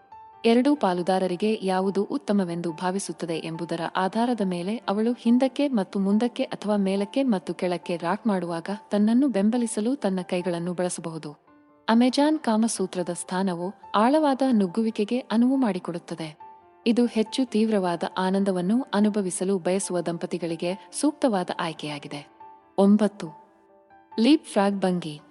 ಎರಡೂ ಪಾಲುದಾರರಿಗೆ ಯಾವುದು ಉತ್ತಮವೆಂದು ಭಾವಿಸುತ್ತದೆ ಎಂಬುದರ ಆಧಾರದ ಮೇಲೆ ಅವಳು ಹಿಂದಕ್ಕೆ ಮತ್ತು ಮುಂದಕ್ಕೆ ಅಥವಾ ಮೇಲಕ್ಕೆ ಮತ್ತು ಕೆಳಕ್ಕೆ ರಾಕ್ ಮಾಡುವಾಗ ತನ್ನನ್ನು ಬೆಂಬಲಿಸಲು ತನ್ನ ಕೈಗಳನ್ನು ಬಳಸಬಹುದು. ಅಮೆಜಾನ್ ಕಾಮಸೂತ್ರದ ಸ್ಥಾನವು ಆಳವಾದ ನುಗ್ಗುವಿಕೆಗೆ ಅನುವು ಮಾಡಿಕೊಡುತ್ತದೆ. ಇದು ಹೆಚ್ಚು ತೀವ್ರವಾದ ಆನಂದವನ್ನು ಅನುಭವಿಸಲು ಬಯಸುವ ದಂಪತಿಗಳಿಗೆ ಸೂಕ್ತವಾದ ಆಯ್ಕೆಯಾಗಿದೆ. ಒಂಬತ್ತು. ಲೀಪ್ ಫ್ರಾಗ್ ಭಂಗಿ.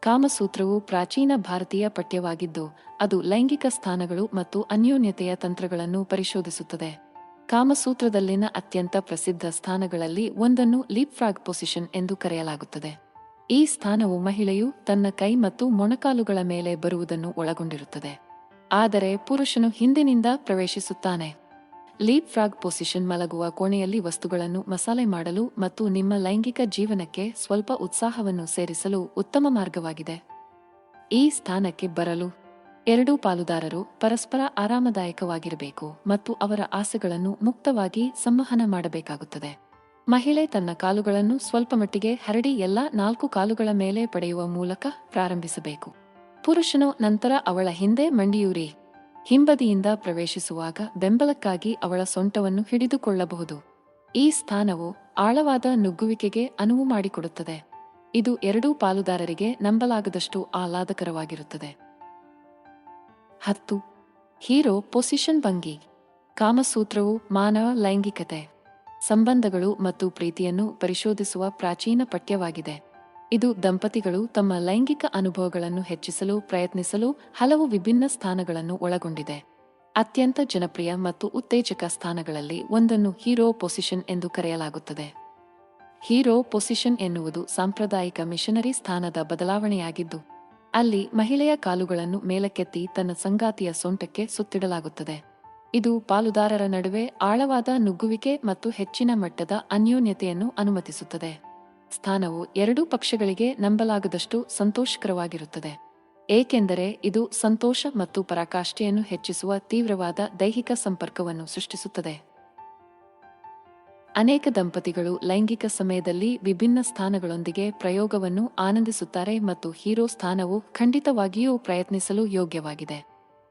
ಕಾಮಸೂತ್ರವು ಪ್ರಾಚೀನ ಭಾರತೀಯ ಪಠ್ಯವಾಗಿದ್ದು, ಅದು ಲೈಂಗಿಕ ಸ್ಥಾನಗಳು ಮತ್ತು ಅನ್ಯೋನ್ಯತೆಯ ತಂತ್ರಗಳನ್ನು ಪರಿಶೋಧಿಸುತ್ತದೆ. ಕಾಮಸೂತ್ರದಲ್ಲಿನ ಅತ್ಯಂತ ಪ್ರಸಿದ್ಧ ಸ್ಥಾನಗಳಲ್ಲಿ ಒಂದನ್ನು ಲೀಪ್ ಫ್ರಾಗ್ ಪೊಸಿಷನ್ ಎಂದು ಕರೆಯಲಾಗುತ್ತದೆ. ಈ ಸ್ಥಾನವು ಮಹಿಳೆಯು ತನ್ನ ಕೈ ಮತ್ತು ಮೊಣಕಾಲುಗಳ ಮೇಲೆ ಬರುವುದನ್ನು ಒಳಗೊಂಡಿರುತ್ತದೆ. ಆದರೆ ಪುರುಷನು ಹಿಂದಿನಿಂದ ಪ್ರವೇಶಿಸುತ್ತಾನೆ. ಲೀಪ್ ಫ್ರಾಗ್ ಪೊಸಿಷನ್ ಮಲಗುವ ಕೋಣೆಯಲ್ಲಿ ವಸ್ತುಗಳನ್ನು ಮಸಾಲೆ ಮಾಡಲು ಮತ್ತು ನಿಮ್ಮ ಲೈಂಗಿಕ ಜೀವನಕ್ಕೆ ಸ್ವಲ್ಪ ಉತ್ಸಾಹವನ್ನು ಸೇರಿಸಲು ಉತ್ತಮ ಮಾರ್ಗವಾಗಿದೆ. ಈ ಸ್ಥಾನಕ್ಕೆ ಬರಲು ಎರಡೂ ಪಾಲುದಾರರು ಪರಸ್ಪರ ಆರಾಮದಾಯಕವಾಗಿರಬೇಕು ಮತ್ತು ಅವರ ಆಸೆಗಳನ್ನು ಮುಕ್ತವಾಗಿ ಸಂವಹನ ಮಾಡಬೇಕಾಗುತ್ತದೆ. ಮಹಿಳೆ ತನ್ನ ಕಾಲುಗಳನ್ನು ಸ್ವಲ್ಪ ಮಟ್ಟಿಗೆ ಹರಡಿ ಎಲ್ಲಾ ನಾಲ್ಕು ಕಾಲುಗಳ ಮೇಲೆ ಪಡೆಯುವ ಮೂಲಕ ಪ್ರಾರಂಭಿಸಬೇಕು. ಪುರುಷನು ನಂತರ ಅವಳ ಹಿಂದೆ ಮಂಡಿಯೂರಿ. ಹಿಂಬದಿಯಿಂದ ಪ್ರವೇಶಿಸುವಾಗ ಬೆಂಬಲಕ್ಕಾಗಿ ಅವಳ ಸೊಂಟವನ್ನು ಹಿಡಿದುಕೊಳ್ಳಬಹುದು. ಈ ಸ್ಥಾನವು ಆಳವಾದ ನುಗ್ಗುವಿಕೆಗೆ ಅನುವು ಮಾಡಿಕೊಡುತ್ತದೆ. ಇದು ಎರಡೂ ಪಾಲುದಾರರಿಗೆ ನಂಬಲಾಗದಷ್ಟು ಆಹ್ಲಾದಕರವಾಗಿರುತ್ತದೆ. ಹತ್ತು. ಹೀರೋ ಪೊಸಿಷನ್ ಭಂಗಿ. ಕಾಮಸೂತ್ರವು ಮಾನವ ಲೈಂಗಿಕತೆ, ಸಂಬಂಧಗಳು ಮತ್ತು ಪ್ರೀತಿಯನ್ನು ಪರಿಶೋಧಿಸುವ ಪ್ರಾಚೀನ ಪಠ್ಯವಾಗಿದೆ. ಇದು ದಂಪತಿಗಳು ತಮ್ಮ ಲೈಂಗಿಕ ಅನುಭವಗಳನ್ನು ಹೆಚ್ಚಿಸಲು, ಪ್ರಯತ್ನಿಸಲು ಹಲವು ವಿಭಿನ್ನ ಸ್ಥಾನಗಳನ್ನು ಒಳಗೊಂಡಿದೆ. ಅತ್ಯಂತ ಜನಪ್ರಿಯ ಮತ್ತು ಉತ್ತೇಜಕ ಸ್ಥಾನಗಳಲ್ಲಿ ಒಂದನ್ನು ಹೀರೋ ಪೊಸಿಷನ್ ಎಂದು ಕರೆಯಲಾಗುತ್ತದೆ. ಹೀರೋ ಪೊಸಿಷನ್ ಎನ್ನುವುದು ಸಾಂಪ್ರದಾಯಿಕ ಮಿಷನರಿ ಸ್ಥಾನದ ಬದಲಾವಣೆಯಾಗಿದ್ದು, ಅಲ್ಲಿ ಮಹಿಳೆಯ ಕಾಲುಗಳನ್ನು ಮೇಲಕ್ಕೆತ್ತಿ ತನ್ನ ಸಂಗಾತಿಯ ಸೊಂಟಕ್ಕೆ ಸುತ್ತಿಡಲಾಗುತ್ತದೆ. ಇದು ಪಾಲುದಾರರ ನಡುವೆ ಆಳವಾದ ನುಗ್ಗುವಿಕೆ ಮತ್ತು ಹೆಚ್ಚಿನ ಮಟ್ಟದ ಅನ್ಯೋನ್ಯತೆಯನ್ನು ಅನುಮತಿಸುತ್ತದೆ. ಸ್ಥಾನವು ಎರಡೂ ಪಕ್ಷಗಳಿಗೆ ನಂಬಲಾಗದಷ್ಟು ಸಂತೋಷಕರವಾಗಿರುತ್ತದೆ. ಏಕೆಂದರೆ ಇದು ಸಂತೋಷ ಮತ್ತು ಪರಾಕಾಷ್ಠೆಯನ್ನು ಹೆಚ್ಚಿಸುವ ತೀವ್ರವಾದ ದೈಹಿಕ ಸಂಪರ್ಕವನ್ನು ಸೃಷ್ಟಿಸುತ್ತದೆ. ಅನೇಕ ದಂಪತಿಗಳು ಲೈಂಗಿಕ ಸಮಯದಲ್ಲಿ ವಿಭಿನ್ನ ಸ್ಥಾನಗಳೊಂದಿಗೆ ಪ್ರಯೋಗವನ್ನು ಆನಂದಿಸುತ್ತಾರೆ ಮತ್ತು ಹೀರೋ ಸ್ಥಾನವು ಖಂಡಿತವಾಗಿಯೂ ಪ್ರಯತ್ನಿಸಲು ಯೋಗ್ಯವಾಗಿದೆ.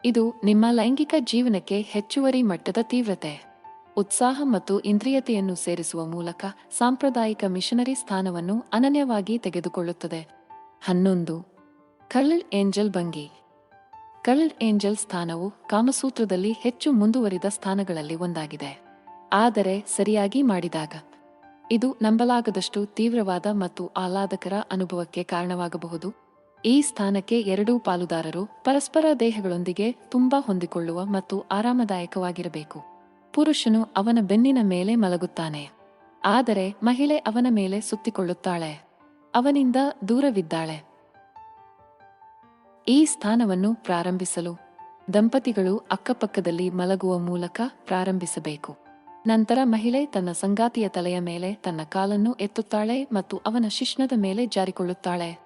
ಇದು ನಿಮ್ಮ ಲೈಂಗಿಕ ಜೀವನಕ್ಕೆ ಹೆಚ್ಚುವರಿ ಮಟ್ಟದ ತೀವ್ರತೆ. ಉತ್ಸಾಹ ಮತ್ತು ಇಂದ್ರಿಯತೆಯನ್ನು ಸೇರಿಸುವ ಮೂಲಕ ಸಾಂಪ್ರದಾಯಿಕ ಮಿಷನರಿ ಸ್ಥಾನವನ್ನು ಅನನ್ಯವಾಗಿ ತೆಗೆದುಕೊಳ್ಳುತ್ತದೆ. ಹನ್ನೊಂದು. ಕಳ್ಳ್ ಏಂಜಲ್ ಭಂಗಿ. ಕಳ್ ಏಂಜಲ್ ಸ್ಥಾನವು ಕಾಮಸೂತ್ರದಲ್ಲಿ ಹೆಚ್ಚು ಮುಂದುವರಿದ ಸ್ಥಾನಗಳಲ್ಲಿ ಒಂದಾಗಿದೆ. ಆದರೆ ಸರಿಯಾಗಿ ಮಾಡಿದಾಗ. ಇದು ನಂಬಲಾಗದಷ್ಟು ತೀವ್ರವಾದ ಮತ್ತು ಆಹ್ಲಾದಕರ ಅನುಭವಕ್ಕೆ ಕಾರಣವಾಗಬಹುದು. ಈ ಸ್ಥಾನಕ್ಕೆ ಎರಡೂ ಪಾಲುದಾರರು ಪರಸ್ಪರ ದೇಹಗಳೊಂದಿಗೆ ತುಂಬಾ ಹೊಂದಿಕೊಳ್ಳುವ ಮತ್ತು ಆರಾಮದಾಯಕವಾಗಿರಬೇಕು. ಪುರುಷನು ಅವನ ಬೆನ್ನಿನ ಮೇಲೆ ಮಲಗುತ್ತಾನೆ. ಆದರೆ ಮಹಿಳೆ ಅವನ ಮೇಲೆ ಸುತ್ತಿಕೊಳ್ಳುತ್ತಾಳೆ. ಅವನಿಂದ ದೂರವಿದ್ದಾಳೆ. ಈ ಸ್ಥಾನವನ್ನು ಪ್ರಾರಂಭಿಸಲು ದಂಪತಿಗಳು ಅಕ್ಕಪಕ್ಕದಲ್ಲಿ ಮಲಗುವ ಮೂಲಕ ಪ್ರಾರಂಭಿಸಬೇಕು. ನಂತರ ಮಹಿಳೆ ತನ್ನ ಸಂಗಾತಿಯ ತಲೆಯ ಮೇಲೆ ತನ್ನ ಕಾಲನ್ನು ಎತ್ತುತ್ತಾಳೆ ಮತ್ತು ಅವನ ಶಿಶ್ನದ ಮೇಲೆ ಜಾರಿಕೊಳ್ಳುತ್ತಾಳೆ.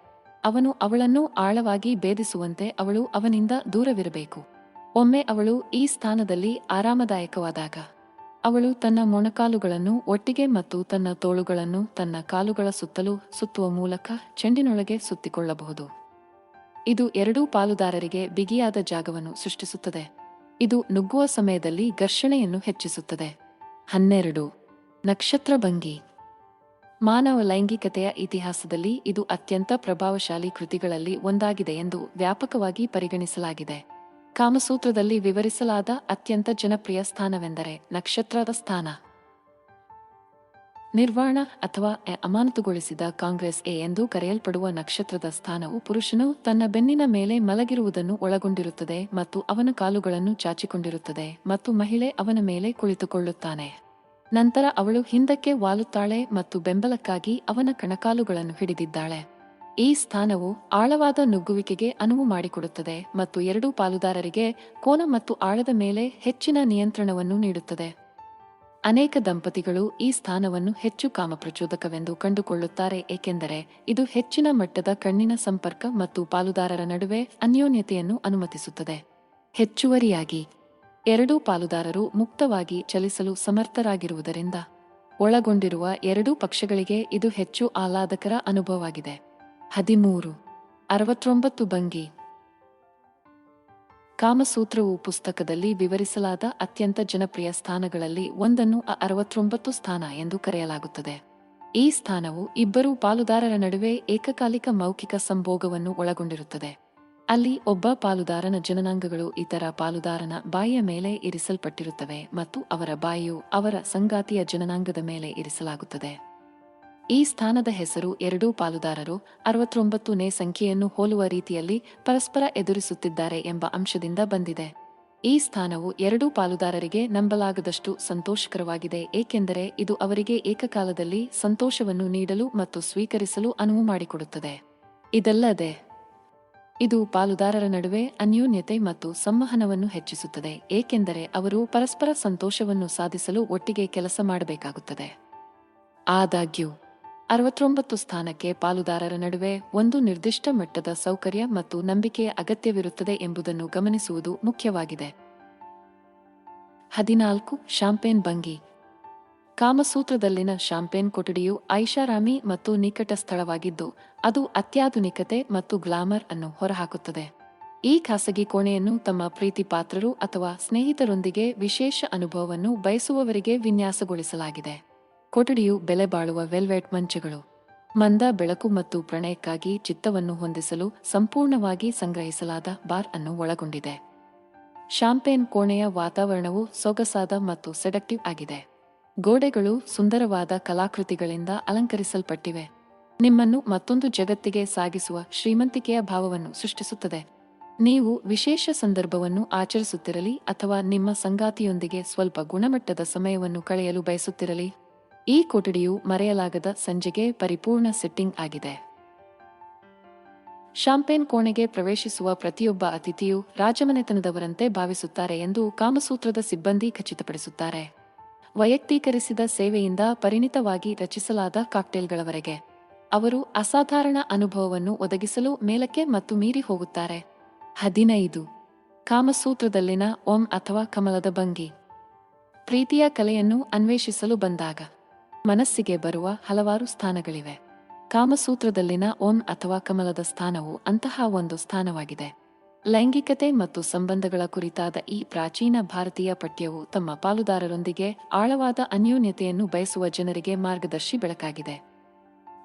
ಅವನು ಅವಳನ್ನು ಆಳವಾಗಿ ಭೇದಿಸುವಂತೆ ಅವಳು ಅವನಿಂದ ದೂರವಿರಬೇಕು. ಒಮ್ಮೆ ಅವಳು ಈ ಸ್ಥಾನದಲ್ಲಿ ಆರಾಮದಾಯಕವಾದಾಗ, ಅವಳು ತನ್ನ ಮೊಣಕಾಲುಗಳನ್ನು ಒಟ್ಟಿಗೆ ಮತ್ತು ತನ್ನ ತೋಳುಗಳನ್ನು ತನ್ನ ಕಾಲುಗಳ ಸುತ್ತಲೂ ಸುತ್ತುವ ಮೂಲಕ ಚೆಂಡಿನೊಳಗೆ ಸುತ್ತಿಕೊಳ್ಳಬಹುದು. ಇದು ಎರಡೂ ಪಾಲುದಾರರಿಗೆ ಬಿಗಿಯಾದ ಜಾಗವನ್ನು ಸೃಷ್ಟಿಸುತ್ತದೆ. ಇದು ನುಗ್ಗುವ ಸಮಯದಲ್ಲಿ ಘರ್ಷಣೆಯನ್ನು ಹೆಚ್ಚಿಸುತ್ತದೆ. ಹನ್ನೆರಡು. ನಕ್ಷತ್ರ ಭಂಗಿ. ಮಾನವ ಲೈಂಗಿಕತೆಯ ಇತಿಹಾಸದಲ್ಲಿ ಇದು ಅತ್ಯಂತ ಪ್ರಭಾವಶಾಲಿ ಕೃತಿಗಳಲ್ಲಿ ಒಂದಾಗಿದೆ ಎಂದು ವ್ಯಾಪಕವಾಗಿ ಪರಿಗಣಿಸಲಾಗಿದೆ. ಕಾಮಸೂತ್ರದಲ್ಲಿ ವಿವರಿಸಲಾದ ಅತ್ಯಂತ ಜನಪ್ರಿಯ ಸ್ಥಾನವೆಂದರೆ ನಕ್ಷತ್ರದ ಸ್ಥಾನ. ನಿರ್ವಾಣ ಅಥವಾ ಅಮಾನತುಗೊಳಿಸಿದ ಕಾಂಗ್ರೆಸ್ ಎ ಎಂದು ಕರೆಯಲ್ಪಡುವ ನಕ್ಷತ್ರದ ಸ್ಥಾನವು ಪುರುಷನು ತನ್ನ ಬೆನ್ನಿನ ಮೇಲೆ ಮಲಗಿರುವುದನ್ನು ಒಳಗೊಂಡಿರುತ್ತದೆ ಮತ್ತು ಅವನ ಕಾಲುಗಳನ್ನು ಚಾಚಿಕೊಂಡಿರುತ್ತದೆ ಮತ್ತು ಮಹಿಳೆ ಅವನ ಮೇಲೆ ಕುಳಿತುಕೊಳ್ಳುತ್ತಾನೆ. ನಂತರ ಅವಳು ಹಿಂದಕ್ಕೆ ವಾಲುತ್ತಾಳೆ ಮತ್ತು ಬೆಂಬಲಕ್ಕಾಗಿ ಅವನ ಕಣಕಾಲುಗಳನ್ನು ಹಿಡಿದಿದ್ದಾಳೆ. ಈ ಸ್ಥಾನವು ಆಳವಾದ ನುಗ್ಗುವಿಕೆಗೆ ಅನುವು ಮಾಡಿಕೊಡುತ್ತದೆ ಮತ್ತು ಎರಡೂ ಪಾಲುದಾರರಿಗೆ ಕೋನ ಮತ್ತು ಆಳದ ಮೇಲೆ ಹೆಚ್ಚಿನ ನಿಯಂತ್ರಣವನ್ನು ನೀಡುತ್ತದೆ. ಅನೇಕ ದಂಪತಿಗಳು ಈ ಸ್ಥಾನವನ್ನು ಹೆಚ್ಚು ಕಾಮಪ್ರಚೋದಕವೆಂದು ಕಂಡುಕೊಳ್ಳುತ್ತಾರೆ, ಏಕೆಂದರೆ ಇದು ಹೆಚ್ಚಿನ ಮಟ್ಟದ ಕಣ್ಣಿನ ಸಂಪರ್ಕ ಮತ್ತು ಪಾಲುದಾರರ ನಡುವೆ ಅನ್ಯೋನ್ಯತೆಯನ್ನು ಅನುಮತಿಸುತ್ತದೆ. ಹೆಚ್ಚುವರಿಯಾಗಿ, ಎರಡೂ ಪಾಲುದಾರರು ಮುಕ್ತವಾಗಿ ಚಲಿಸಲು ಸಮರ್ಥರಾಗಿರುವುದರಿಂದ ಒಳಗೊಂಡಿರುವ ಎರಡೂ ಪಕ್ಷಗಳಿಗೆ ಇದು ಹೆಚ್ಚು ಆಹ್ಲಾದಕರ ಅನುಭವವಾಗಿದೆ. ಹದಿಮೂರು, ಅರವತ್ತೊಂಬತ್ತು ಭಂಗಿ. ಕಾಮಸೂತ್ರವು ಪುಸ್ತಕದಲ್ಲಿ ವಿವರಿಸಲಾದ ಅತ್ಯಂತ ಜನಪ್ರಿಯ ಸ್ಥಾನಗಳಲ್ಲಿ ಒಂದನ್ನು ಅ ಅರವತ್ತೊಂಬತ್ತು ಸ್ಥಾನ ಎಂದು ಕರೆಯಲಾಗುತ್ತದೆ. ಈ ಸ್ಥಾನವು ಇಬ್ಬರು ಪಾಲುದಾರರ ನಡುವೆ ಏಕಕಾಲಿಕ ಮೌಖಿಕ ಸಂಭೋಗವನ್ನು ಒಳಗೊಂಡಿರುತ್ತದೆ. ಅಲ್ಲಿ ಒಬ್ಬ ಪಾಲುದಾರನ ಜನನಾಂಗಗಳು ಇತರ ಪಾಲುದಾರನ ಬಾಯಿಯ ಮೇಲೆ ಇರಿಸಲ್ಪಟ್ಟಿರುತ್ತವೆ ಮತ್ತು ಅವರ ಬಾಯಿಯು ಅವರ ಸಂಗಾತಿಯ ಜನನಾಂಗದ ಮೇಲೆ ಇರಿಸಲಾಗುತ್ತದೆ. ಈ ಸ್ಥಾನದ ಹೆಸರು ಎರಡೂ ಪಾಲುದಾರರು ಅರವತ್ತೊಂಬತ್ತನೇ ಸಂಖ್ಯೆಯನ್ನು ಹೋಲುವ ರೀತಿಯಲ್ಲಿ ಪರಸ್ಪರ ಎದುರಿಸುತ್ತಿದ್ದಾರೆ ಎಂಬ ಅಂಶದಿಂದ ಬಂದಿದೆ. ಈ ಸ್ಥಾನವು ಎರಡೂ ಪಾಲುದಾರರಿಗೆ ನಂಬಲಾಗದಷ್ಟು ಸಂತೋಷಕರವಾಗಿದೆ, ಏಕೆಂದರೆ ಇದು ಅವರಿಗೆ ಏಕಕಾಲದಲ್ಲಿ ಸಂತೋಷವನ್ನು ನೀಡಲು ಮತ್ತು ಸ್ವೀಕರಿಸಲು ಅನುವು ಮಾಡಿಕೊಡುತ್ತದೆ. ಇದಲ್ಲದೆ, ಇದು ಪಾಲುದಾರರ ನಡುವೆ ಅನ್ಯೋನ್ಯತೆ ಮತ್ತು ಸಂವಹನವನ್ನು ಹೆಚ್ಚಿಸುತ್ತದೆ, ಏಕೆಂದರೆ ಅವರು ಪರಸ್ಪರ ಸಂತೋಷವನ್ನು ಸಾಧಿಸಲು ಒಟ್ಟಿಗೆ ಕೆಲಸ ಮಾಡಬೇಕಾಗುತ್ತದೆ. ಆದಾಗ್ಯೂ ಅರವತ್ತೊಂಬತ್ತು ಸ್ಥಾನಕ್ಕೆ ಪಾಲುದಾರರ ನಡುವೆ ಒಂದು ನಿರ್ದಿಷ್ಟ ಮಟ್ಟದ ಸೌಕರ್ಯ ಮತ್ತು ನಂಬಿಕೆಯ ಅಗತ್ಯವಿರುತ್ತದೆ ಎಂಬುದನ್ನು ಗಮನಿಸುವುದು ಮುಖ್ಯವಾಗಿದೆ. ಹದಿನಾಲ್ಕು ಶಾಂಪೇನ್ ಭಂಗಿ. ಕಾಮಸೂತ್ರದಲ್ಲಿನ ಶಾಂಪೇನ್ ಕೊಠಡಿಯು ಐಷಾರಾಮಿ ಮತ್ತು ನಿಕಟ ಸ್ಥಳವಾಗಿದ್ದು, ಅದು ಅತ್ಯಾಧುನಿಕತೆ ಮತ್ತು ಗ್ಲಾಮರ್ ಅನ್ನು ಹೊರಹಾಕುತ್ತದೆ. ಈ ಖಾಸಗಿ ಕೋಣೆಯನ್ನು ತಮ್ಮ ಪ್ರೀತಿ ಪಾತ್ರರು ಅಥವಾ ಸ್ನೇಹಿತರೊಂದಿಗೆ ವಿಶೇಷ ಅನುಭವವನ್ನು ಬಯಸುವವರಿಗೆ ವಿನ್ಯಾಸಗೊಳಿಸಲಾಗಿದೆ. ಕೊಠಡಿಯು ಬೆಲೆ ಬಾಳುವ ವೆಲ್ವೆಟ್ ಮಂಚಗಳು. ಮಂದ ಬೆಳಕು ಮತ್ತು ಪ್ರಣಯಕ್ಕಾಗಿ ಚಿತ್ತವನ್ನು ಹೊಂದಿಸಲು ಸಂಪೂರ್ಣವಾಗಿ ಸಂಗ್ರಹಿಸಲಾದ ಬಾರ್ ಅನ್ನು ಒಳಗೊಂಡಿದೆ. ಶಾಂಪೇನ್ ಕೋಣೆಯ ವಾತಾವರಣವು ಸೊಗಸಾದ ಮತ್ತು ಸೆಡಕ್ಟಿವ್ ಆಗಿದೆ. ಗೋಡೆಗಳು ಸುಂದರವಾದ ಕಲಾಕೃತಿಗಳಿಂದ ಅಲಂಕರಿಸಲ್ಪಟ್ಟಿವೆ. ನಿಮ್ಮನ್ನು ಮತ್ತೊಂದು ಜಗತ್ತಿಗೆ ಸಾಗಿಸುವ ಶ್ರೀಮಂತಿಕೆಯ ಭಾವವನ್ನು ಸೃಷ್ಟಿಸುತ್ತದೆ. ನೀವು ವಿಶೇಷ ಸಂದರ್ಭವನ್ನು ಆಚರಿಸುತ್ತಿರಲಿ ಅಥವಾ ನಿಮ್ಮ ಸಂಗಾತಿಯೊಂದಿಗೆ ಸ್ವಲ್ಪ ಗುಣಮಟ್ಟದ ಸಮಯವನ್ನು ಕಳೆಯಲು ಬಯಸುತ್ತಿರಲಿ? ಈ ಕೊಠಡಿಯು ಮರೆಯಲಾಗದ ಸಂಜೆಗೆ ಪರಿಪೂರ್ಣ ಸೆಟ್ಟಿಂಗ್ ಆಗಿದೆ. ಶಾಂಪೇನ್ ಕೋಣೆಗೆ ಪ್ರವೇಶಿಸುವ ಪ್ರತಿಯೊಬ್ಬ ಅತಿಥಿಯು ರಾಜಮನೆತನದವರಂತೆ ಭಾವಿಸುತ್ತಾರೆ ಎಂದು ಕಾಮಸೂತ್ರದ ಸಿಬ್ಬಂದಿ ಖಚಿತಪಡಿಸುತ್ತಾರೆ. ವೈಯಕ್ತೀಕರಿಸಿದ ಸೇವೆಯಿಂದ ಪರಿಣಿತವಾಗಿ ರಚಿಸಲಾದ ಕಾಕ್ಟೇಲ್ಗಳವರೆಗೆ. ಅವರು ಅಸಾಧಾರಣ ಅನುಭವವನ್ನು ಒದಗಿಸಲು ಮೇಲಕ್ಕೆ ಮತ್ತು ಮೀರಿ ಹೋಗುತ್ತಾರೆ. ಹದಿನೈದು. ಕಾಮಸೂತ್ರದಲ್ಲಿನ ಓಂ ಅಥವಾ ಕಮಲದ ಭಂಗಿ. ಪ್ರೀತಿಯ ಕಲೆಯನ್ನು ಅನ್ವೇಷಿಸಲು ಬಂದಾಗ. ಮನಸ್ಸಿಗೆ ಬರುವ ಹಲವಾರು ಸ್ಥಾನಗಳಿವೆ. ಕಾಮಸೂತ್ರದಲ್ಲಿನ ಓಂ ಅಥವಾ ಕಮಲದ ಸ್ಥಾನವು ಅಂತಹ ಒಂದು ಸ್ಥಾನವಾಗಿದೆ. ಲೈಂಗಿಕತೆ ಮತ್ತು ಸಂಬಂಧಗಳ ಕುರಿತಾದ ಈ ಪ್ರಾಚೀನ ಭಾರತೀಯ ಪಠ್ಯವು ತಮ್ಮ ಪಾಲುದಾರರೊಂದಿಗೆ ಆಳವಾದ ಅನ್ಯೋನ್ಯತೆಯನ್ನು ಬಯಸುವ ಜನರಿಗೆ ಮಾರ್ಗದರ್ಶಿ ಬೆಳಕಾಗಿದೆ.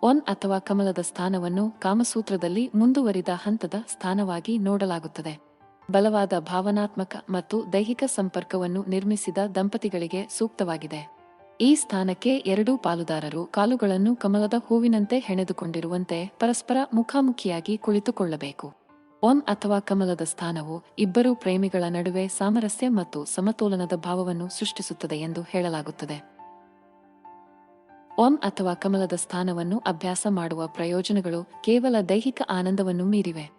ಒನ್ ಅಥವಾ ಕಮಲದ ಸ್ಥಾನವನ್ನು ಕಾಮಸೂತ್ರದಲ್ಲಿ ಮುಂದುವರಿದ ಹಂತದ ಸ್ಥಾನವಾಗಿ ನೋಡಲಾಗುತ್ತದೆ. ಬಲವಾದ ಭಾವನಾತ್ಮಕ ಮತ್ತು ದೈಹಿಕ ಸಂಪರ್ಕವನ್ನು ನಿರ್ಮಿಸಿದ ದಂಪತಿಗಳಿಗೆ ಸೂಕ್ತವಾಗಿದೆ. ಈ ಸ್ಥಾನಕ್ಕೆ ಎರಡೂ ಪಾಲುದಾರರು ಕಾಲುಗಳನ್ನು ಕಮಲದ ಹೂವಿನಂತೆ ಹೆಣೆದುಕೊಂಡಿರುವಂತೆ ಪರಸ್ಪರ ಮುಖಾಮುಖಿಯಾಗಿ ಕುಳಿತುಕೊಳ್ಳಬೇಕು. ಓಂ ಅಥವಾ ಕಮಲದ ಸ್ಥಾನವು ಇಬ್ಬರು ಪ್ರೇಮಿಗಳ ನಡುವೆ ಸಾಮರಸ್ಯ ಮತ್ತು ಸಮತೋಲನದ ಭಾವವನ್ನು ಸೃಷ್ಟಿಸುತ್ತದೆ ಎಂದು ಹೇಳಲಾಗುತ್ತದೆ. ಓಂ ಅಥವಾ ಕಮಲದ ಸ್ಥಾನವನ್ನು ಅಭ್ಯಾಸ ಮಾಡುವ ಪ್ರಯೋಜನಗಳು ಕೇವಲ ದೈಹಿಕ ಆನಂದವನ್ನು ಮೀರಿವೆ.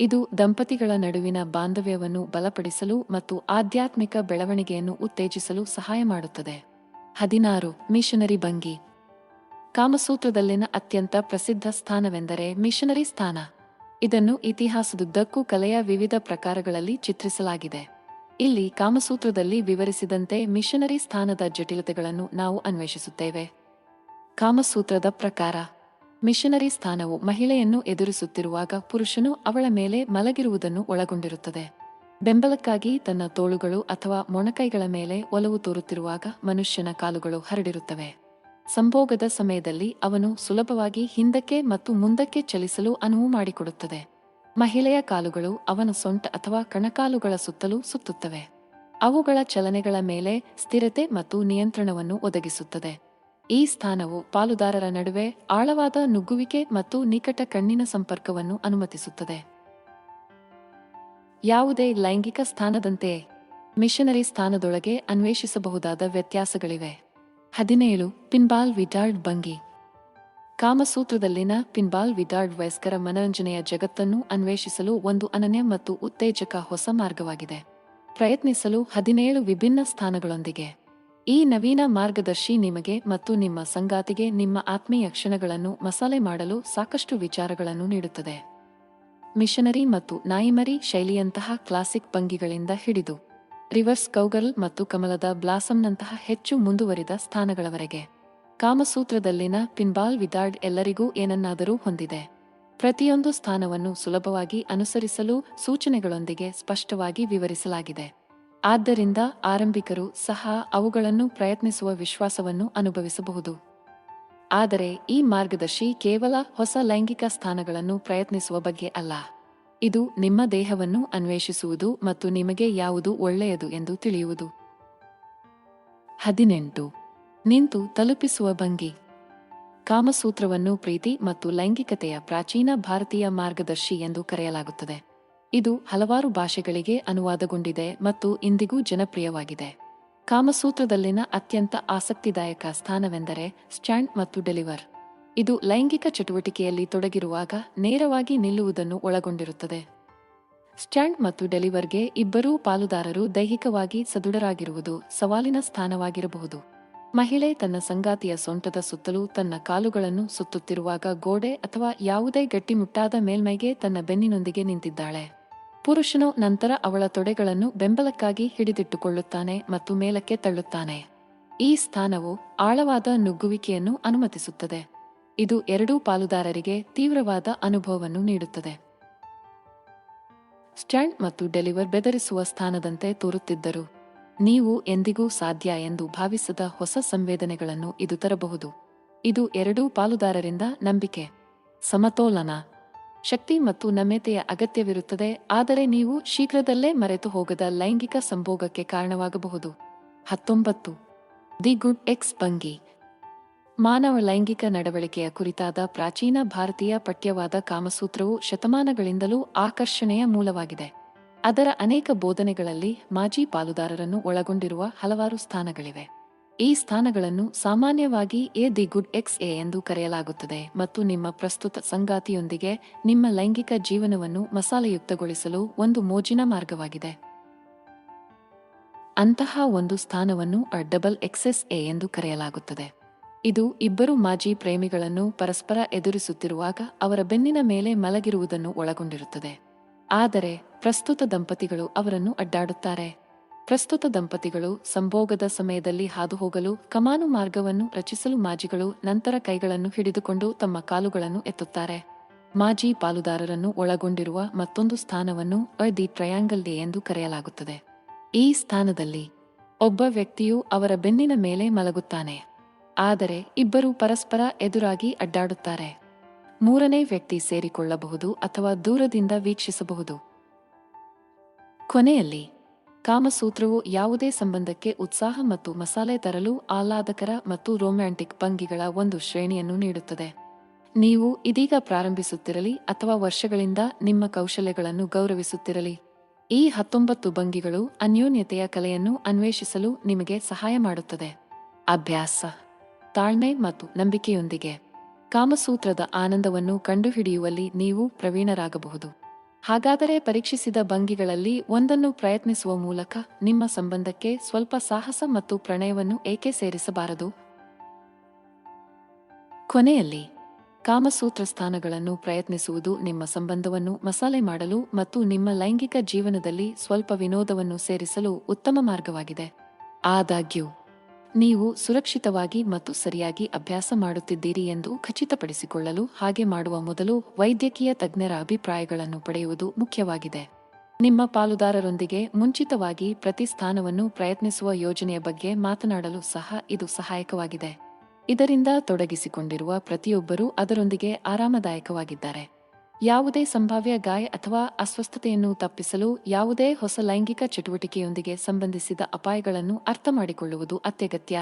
ಇದು ದಂಪತಿಗಳ ನಡುವಿನ ಬಾಂಧವ್ಯವನ್ನು ಬಲಪಡಿಸಲು ಮತ್ತು ಆಧ್ಯಾತ್ಮಿಕ ಬೆಳವಣಿಗೆಯನ್ನು ಉತ್ತೇಜಿಸಲು ಸಹಾಯ ಮಾಡುತ್ತದೆ. ಹದಿನಾರು, ಮಿಷನರಿ ಭಂಗಿ. ಕಾಮಸೂತ್ರದಲ್ಲಿನ ಅತ್ಯಂತ ಪ್ರಸಿದ್ಧ ಸ್ಥಾನವೆಂದರೆ ಮಿಷನರಿ ಸ್ಥಾನ. ಇದನ್ನು ಇತಿಹಾಸದುದ್ದಕ್ಕೂ ಕಲೆಯ ವಿವಿಧ ಪ್ರಕಾರಗಳಲ್ಲಿ ಚಿತ್ರಿಸಲಾಗಿದೆ. ಇಲ್ಲಿ ಕಾಮಸೂತ್ರದಲ್ಲಿ ವಿವರಿಸಿದಂತೆ ಮಿಷನರಿ ಸ್ಥಾನದ ಜಟಿಲತೆಗಳನ್ನು ನಾವು ಅನ್ವೇಷಿಸುತ್ತೇವೆ. ಕಾಮಸೂತ್ರದ ಪ್ರಕಾರ, ಮಿಷನರಿ ಸ್ಥಾನವು ಮಹಿಳೆಯನ್ನು ಎದುರಿಸುತ್ತಿರುವಾಗ ಪುರುಷನು ಅವಳ ಮೇಲೆ ಮಲಗಿರುವುದನ್ನು ಒಳಗೊಂಡಿರುತ್ತದೆ. ಬೆಂಬಲಕ್ಕಾಗಿ ತನ್ನ ತೋಳುಗಳು ಅಥವಾ ಮೊಣಕೈಗಳ ಮೇಲೆ ಒಲವು ತೋರುತ್ತಿರುವಾಗ ಮನುಷ್ಯನ ಕಾಲುಗಳು ಹರಡಿರುತ್ತವೆ. ಸಂಭೋಗದ ಸಮಯದಲ್ಲಿ ಅವನು ಸುಲಭವಾಗಿ ಹಿಂದಕ್ಕೆ ಮತ್ತು ಮುಂದಕ್ಕೆ ಚಲಿಸಲು ಅನುವು ಮಾಡಿಕೊಡುತ್ತದೆ. ಮಹಿಳೆಯ ಕಾಲುಗಳು ಅವನ ಸೊಂಟ ಅಥವಾ ಕಣಕಾಲುಗಳ ಸುತ್ತಲೂ ಸುತ್ತುತ್ತವೆ. ಅವುಗಳ ಚಲನೆಗಳ ಮೇಲೆ ಸ್ಥಿರತೆ ಮತ್ತು ನಿಯಂತ್ರಣವನ್ನು ಒದಗಿಸುತ್ತದೆ. ಈ ಸ್ಥಾನವು ಪಾಲುದಾರರ ನಡುವೆ ಆಳವಾದ ನುಗ್ಗುವಿಕೆ ಮತ್ತು ನಿಕಟ ಕಣ್ಣಿನ ಸಂಪರ್ಕವನ್ನು ಅನುಮತಿಸುತ್ತದೆ. ಯಾವುದೇ ಲೈಂಗಿಕ ಸ್ಥಾನದಂತೆಯೇ ಮಿಷನರಿ ಸ್ಥಾನದೊಳಗೆ ಅನ್ವೇಷಿಸಬಹುದಾದ ವ್ಯತ್ಯಾಸಗಳಿವೆ. ಹದಿನೇಳು, ಪಿನ್ಬಾಲ್ ವಿಡಾರ್ಡ್ ಭಂಗಿ. ಕಾಮಸೂತ್ರದಲ್ಲಿನ ಪಿನ್ಬಾಲ್ ವಿಡಾರ್ಡ್ ವಯಸ್ಕರ ಮನರಂಜನೆಯ ಜಗತ್ತನ್ನು ಅನ್ವೇಷಿಸಲು ಒಂದು ಅನನ್ಯ ಮತ್ತು ಉತ್ತೇಜಕ ಹೊಸ ಮಾರ್ಗವಾಗಿದೆ. ಪ್ರಯತ್ನಿಸಲು ಹದಿನೇಳು ವಿಭಿನ್ನ ಸ್ಥಾನಗಳೊಂದಿಗೆ. ಈ ನವೀನ ಮಾರ್ಗದರ್ಶಿ ನಿಮಗೆ ಮತ್ತು ನಿಮ್ಮ ಸಂಗಾತಿಗೆ ನಿಮ್ಮ ಆತ್ಮೀಯ ಕ್ಷಣಗಳನ್ನು ಮಸಾಲೆ ಮಾಡಲು ಸಾಕಷ್ಟು ವಿಚಾರಗಳನ್ನು ನೀಡುತ್ತದೆ. ಮಿಷನರಿ ಮತ್ತು ನಾಯಿಮರಿ ಶೈಲಿಯಂತಹ ಕ್ಲಾಸಿಕ್ ಭಂಗಿಗಳಿಂದ ಹಿಡಿದು, ರಿವರ್ಸ್ ಕೌಗರ್ಲ್ ಮತ್ತು ಕಮಲದ ಬ್ಲಾಸಂನಂತಹ ಹೆಚ್ಚು ಮುಂದುವರಿದ ಸ್ಥಾನಗಳವರೆಗೆ. ಕಾಮಸೂತ್ರದಲ್ಲಿನ ಪಿನ್ಬಾಲ್ ವಿದಾರ್ಡ್ ಎಲ್ಲರಿಗೂ ಏನನ್ನಾದರೂ ಹೊಂದಿದೆ. ಪ್ರತಿಯೊಂದು ಸ್ಥಾನವನ್ನು ಸುಲಭವಾಗಿ ಅನುಸರಿಸಲು ಸೂಚನೆಗಳೊಂದಿಗೆ ಸ್ಪಷ್ಟವಾಗಿ ವಿವರಿಸಲಾಗಿದೆ. ಆದ್ದರಿಂದ ಆರಂಭಿಕರು ಸಹ ಅವುಗಳನ್ನು ಪ್ರಯತ್ನಿಸುವ ವಿಶ್ವಾಸವನ್ನು ಅನುಭವಿಸಬಹುದು. ಆದರೆ ಈ ಮಾರ್ಗದರ್ಶಿ ಕೇವಲ ಹೊಸ ಲೈಂಗಿಕ ಸ್ಥಾನಗಳನ್ನು ಪ್ರಯತ್ನಿಸುವ ಬಗ್ಗೆ ಅಲ್ಲ. ಇದು ನಿಮ್ಮ ದೇಹವನ್ನು ಅನ್ವೇಷಿಸುವುದು ಮತ್ತು ನಿಮಗೆ ಯಾವುದು ಒಳ್ಳೆಯದು ಎಂದು ತಿಳಿಯುವುದು. ಹದಿನೆಂಟು. ನಿಂತು ತಲುಪಿಸುವ ಭಂಗಿ. ಕಾಮಸೂತ್ರವನ್ನು ಪ್ರೀತಿ ಮತ್ತು ಲೈಂಗಿಕತೆಯ ಪ್ರಾಚೀನ ಭಾರತೀಯ ಮಾರ್ಗದರ್ಶಿ ಎಂದು ಕರೆಯಲಾಗುತ್ತದೆ. ಇದು ಹಲವಾರು ಭಾಷೆಗಳಿಗೆ ಅನುವಾದಗೊಂಡಿದೆ ಮತ್ತು ಇಂದಿಗೂ ಜನಪ್ರಿಯವಾಗಿದೆ. ಕಾಮಸೂತ್ರದಲ್ಲಿನ ಅತ್ಯಂತ ಆಸಕ್ತಿದಾಯಕ ಸ್ಥಾನವೆಂದರೆ ಸ್ಟ್ಯಾಂಡ್ ಮತ್ತು ಡೆಲಿವರ್. ಇದು ಲೈಂಗಿಕ ಚಟುವಟಿಕೆಯಲ್ಲಿ ತೊಡಗಿರುವಾಗ ನೇರವಾಗಿ ನಿಲ್ಲುವುದನ್ನು ಒಳಗೊಂಡಿರುತ್ತದೆ. ಸ್ಟ್ಯಾಂಡ್ ಮತ್ತು ಡೆಲಿವರ್ಗೆ ಇಬ್ಬರೂ ಪಾಲುದಾರರು ದೈಹಿಕವಾಗಿ ಸದೃಢರಾಗಿರುವುದು ಸವಾಲಿನ ಸ್ಥಾನವಾಗಿರಬಹುದು. ಮಹಿಳೆ ತನ್ನ ಸಂಗಾತಿಯ ಸೊಂಟದ ಸುತ್ತಲೂ ತನ್ನ ಕಾಲುಗಳನ್ನು ಸುತ್ತುತ್ತಿರುವಾಗ ಗೋಡೆ ಅಥವಾ ಯಾವುದೇ ಗಟ್ಟಿಮುಟ್ಟಾದ ಮೇಲ್ಮೈಗೆ ತನ್ನ ಬೆನ್ನಿನೊಂದಿಗೆ ನಿಂತಿದ್ದಾಳೆ. ಪುರುಷನು ನಂತರ ಅವಳ ತೊಡೆಗಳನ್ನು ಬೆಂಬಲಕ್ಕಾಗಿ ಹಿಡಿದಿಟ್ಟುಕೊಳ್ಳುತ್ತಾನೆ ಮತ್ತು ಮೇಲಕ್ಕೆ ತಳ್ಳುತ್ತಾನೆ. ಈ ಸ್ಥಾನವು ಆಳವಾದ ನುಗ್ಗುವಿಕೆಯನ್ನು ಅನುಮತಿಸುತ್ತದೆ. ಇದು ಎರಡೂ ಪಾಲುದಾರರಿಗೆ ತೀವ್ರವಾದ ಅನುಭವವನ್ನು ನೀಡುತ್ತದೆ. ಸ್ಟ್ಯಾಂಡ್ ಮತ್ತು ಡೆಲಿವರ್ ಬೆದರಿಸುವ ಸ್ಥಾನದಂತೆ ತೋರುತ್ತಿದ್ದರು. ನೀವು ಎಂದಿಗೂ ಸಾಧ್ಯ ಎಂದು ಭಾವಿಸದ ಹೊಸ ಸಂವೇದನೆಗಳನ್ನು ಇದು ತರಬಹುದು. ಇದು ಎರಡೂ ಪಾಲುದಾರರಿಂದ ನಂಬಿಕೆ. ಸಮತೋಲನ. ಶಕ್ತಿ ಮತ್ತು ನಮ್ಯತೆಯ ಅಗತ್ಯವಿರುತ್ತದೆ, ಆದರೆ ನೀವು ಶೀಘ್ರದಲ್ಲೇ ಮರೆತು ಹೋಗದ ಲೈಂಗಿಕ ಸಂಭೋಗಕ್ಕೆ ಕಾರಣವಾಗಬಹುದು. ಹತ್ತೊಂಬತ್ತು. ದಿ ಗುಡ್ ಎಕ್ಸ್ ಭಂಗಿ. ಮಾನವ ಲೈಂಗಿಕ ನಡವಳಿಕೆಯ ಕುರಿತಾದ ಪ್ರಾಚೀನ ಭಾರತೀಯ ಪಠ್ಯವಾದ ಕಾಮಸೂತ್ರವು ಶತಮಾನಗಳಿಂದಲೂ ಆಕರ್ಷಣೆಯ ಮೂಲವಾಗಿದೆ. ಅದರ ಅನೇಕ ಬೋಧನೆಗಳಲ್ಲಿ ಮಾಜಿ ಪಾಲುದಾರರನ್ನು ಒಳಗೊಂಡಿರುವ ಹಲವಾರು ಸ್ಥಾನಗಳಿವೆ. ಈ ಸ್ಥಾನಗಳನ್ನು ಸಾಮಾನ್ಯವಾಗಿ ಎ ದಿ ಗುಡ್ ಎಕ್ಸ್ ಎ ಎಂದು ಕರೆಯಲಾಗುತ್ತದೆ ಮತ್ತು ನಿಮ್ಮ ಪ್ರಸ್ತುತ ಸಂಗಾತಿಯೊಂದಿಗೆ ನಿಮ್ಮ ಲೈಂಗಿಕ ಜೀವನವನ್ನು ಮಸಾಲೆಯುಕ್ತಗೊಳಿಸಲು ಒಂದು ಮೋಜಿನ ಮಾರ್ಗವಾಗಿದೆ. ಅಂತಹ ಒಂದು ಸ್ಥಾನವನ್ನು ಡಬಲ್ ಎಕ್ಸೆಸ್ ಎ ಎಂದು ಕರೆಯಲಾಗುತ್ತದೆ. ಇದು ಇಬ್ಬರು ಮಾಜಿ ಪ್ರೇಮಿಗಳನ್ನು ಪರಸ್ಪರ ಎದುರಿಸುತ್ತಿರುವಾಗ ಅವರ ಬೆನ್ನಿನ ಮೇಲೆ ಮಲಗಿರುವುದನ್ನು ಒಳಗೊಂಡಿರುತ್ತದೆ. ಆದರೆ ಪ್ರಸ್ತುತ ದಂಪತಿಗಳು ಅವರನ್ನು ಅಡ್ಡಾಡುತ್ತಾರೆ. ಪ್ರಸ್ತುತ ದಂಪತಿಗಳು ಸಂಭೋಗದ ಸಮಯದಲ್ಲಿ ಹಾದುಹೋಗಲು, ಕಮಾನು ಮಾರ್ಗವನ್ನು ರಚಿಸಲು ಮಾಜಿಗಳು ನಂತರ ಕೈಗಳನ್ನು ಹಿಡಿದುಕೊಂಡು ತಮ್ಮ ಕಾಲುಗಳನ್ನು ಎತ್ತುತ್ತಾರೆ. ಮಾಜಿ ಪಾಲುದಾರರನ್ನು ಒಳಗೊಂಡಿರುವ ಮತ್ತೊಂದು ಸ್ಥಾನವನ್ನು ಅ ದಿ ಟ್ರಯಾಂಗಲ್ ಡೇ ಎಂದು ಕರೆಯಲಾಗುತ್ತದೆ. ಈ ಸ್ಥಾನದಲ್ಲಿ ಒಬ್ಬ ವ್ಯಕ್ತಿಯು ಅವರ ಬೆನ್ನಿನ ಮೇಲೆ ಮಲಗುತ್ತಾನೆ. ಆದರೆ ಇಬ್ಬರು ಪರಸ್ಪರ ಎದುರಾಗಿ ಅಡ್ಡಾಡುತ್ತಾರೆ. ಮೂರನೇ ವ್ಯಕ್ತಿ ಸೇರಿಕೊಳ್ಳಬಹುದು ಅಥವಾ ದೂರದಿಂದ ವೀಕ್ಷಿಸಬಹುದು. ಕೊನೆಯಲ್ಲಿ ಕಾಮಸೂತ್ರವು ಯಾವುದೇ ಸಂಬಂಧಕ್ಕೆ ಉತ್ಸಾಹ ಮತ್ತು ಮಸಾಲೆ ತರಲು ಆಹ್ಲಾದಕರ ಮತ್ತು ರೊಮ್ಯಾಂಟಿಕ್ ಭಂಗಿಗಳ ಒಂದು ಶ್ರೇಣಿಯನ್ನು ನೀಡುತ್ತದೆ. ನೀವು ಇದೀಗ ಪ್ರಾರಂಭಿಸುತ್ತಿರಲಿ ಅಥವಾ ವರ್ಷಗಳಿಂದ ನಿಮ್ಮ ಕೌಶಲ್ಯಗಳನ್ನು ಗೌರವಿಸುತ್ತಿರಲಿ. ಈ ಹತ್ತೊಂಬತ್ತು ಭಂಗಿಗಳು ಅನ್ಯೋನ್ಯತೆಯ ಕಲೆಯನ್ನು ಅನ್ವೇಷಿಸಲು ನಿಮಗೆ ಸಹಾಯ ಮಾಡುತ್ತದೆ. ಅಭ್ಯಾಸ, ತಾಳ್ಮೆ ಮತ್ತು ನಂಬಿಕೆಯೊಂದಿಗೆ. ಕಾಮಸೂತ್ರದ ಆನಂದವನ್ನು ಕಂಡುಹಿಡಿಯುವಲ್ಲಿ ನೀವು ಪ್ರವೀಣರಾಗಬಹುದು. ಹಾಗಾದರೆ ಪರೀಕ್ಷಿಸಿದ ಭಂಗಿಗಳಲ್ಲಿ ಒಂದನ್ನು ಪ್ರಯತ್ನಿಸುವ ಮೂಲಕ ನಿಮ್ಮ ಸಂಬಂಧಕ್ಕೆ ಸ್ವಲ್ಪ ಸಾಹಸ ಮತ್ತು ಪ್ರಣಯವನ್ನು ಏಕೆ ಸೇರಿಸಬಾರದು? ಕೊನೆಯಲ್ಲಿ ಕಾಮಸೂತ್ರ ಸ್ಥಾನಗಳನ್ನು ಪ್ರಯತ್ನಿಸುವುದು ನಿಮ್ಮ ಸಂಬಂಧವನ್ನು ಮಸಾಲೆ ಮಾಡಲು ಮತ್ತು ನಿಮ್ಮ ಲೈಂಗಿಕ ಜೀವನದಲ್ಲಿ ಸ್ವಲ್ಪ ವಿನೋದವನ್ನು ಸೇರಿಸಲು ಉತ್ತಮ ಮಾರ್ಗವಾಗಿದೆ. ಆದಾಗ್ಯೂ ನೀವು ಸುರಕ್ಷಿತವಾಗಿ ಮತ್ತು ಸರಿಯಾಗಿ ಅಭ್ಯಾಸ ಮಾಡುತ್ತಿದ್ದೀರಿ ಎಂದು ಖಚಿತಪಡಿಸಿಕೊಳ್ಳಲು ಹಾಗೆ ಮಾಡುವ ಮೊದಲು ವೈದ್ಯಕೀಯ ತಜ್ಞರ ಅಭಿಪ್ರಾಯಗಳನ್ನು ಪಡೆಯುವುದು ಮುಖ್ಯವಾಗಿದೆ. ನಿಮ್ಮ ಪಾಲುದಾರರೊಂದಿಗೆ ಮುಂಚಿತವಾಗಿ ಪ್ರತಿ ಸ್ಥಾನವನ್ನು ಪ್ರಯತ್ನಿಸುವ ಯೋಜನೆಯ ಬಗ್ಗೆ ಮಾತನಾಡಲು ಸಹ ಇದು ಸಹಾಯಕವಾಗಿದೆ. ಇದರಿಂದ ತೊಡಗಿಸಿಕೊಂಡಿರುವ ಪ್ರತಿಯೊಬ್ಬರೂ ಅದರೊಂದಿಗೆ ಆರಾಮದಾಯಕವಾಗಿದ್ದಾರೆ. ಯಾವುದೇ ಸಂಭಾವ್ಯ ಗಾಯ ಅಥವಾ ಅಸ್ವಸ್ಥತೆಯನ್ನು ತಪ್ಪಿಸಲು ಯಾವುದೇ ಹೊಸ ಲೈಂಗಿಕ ಚಟುವಟಿಕೆಯೊಂದಿಗೆ ಸಂಬಂಧಿಸಿದ ಅಪಾಯಗಳನ್ನು ಅರ್ಥಮಾಡಿಕೊಳ್ಳುವುದು ಅತ್ಯಗತ್ಯ.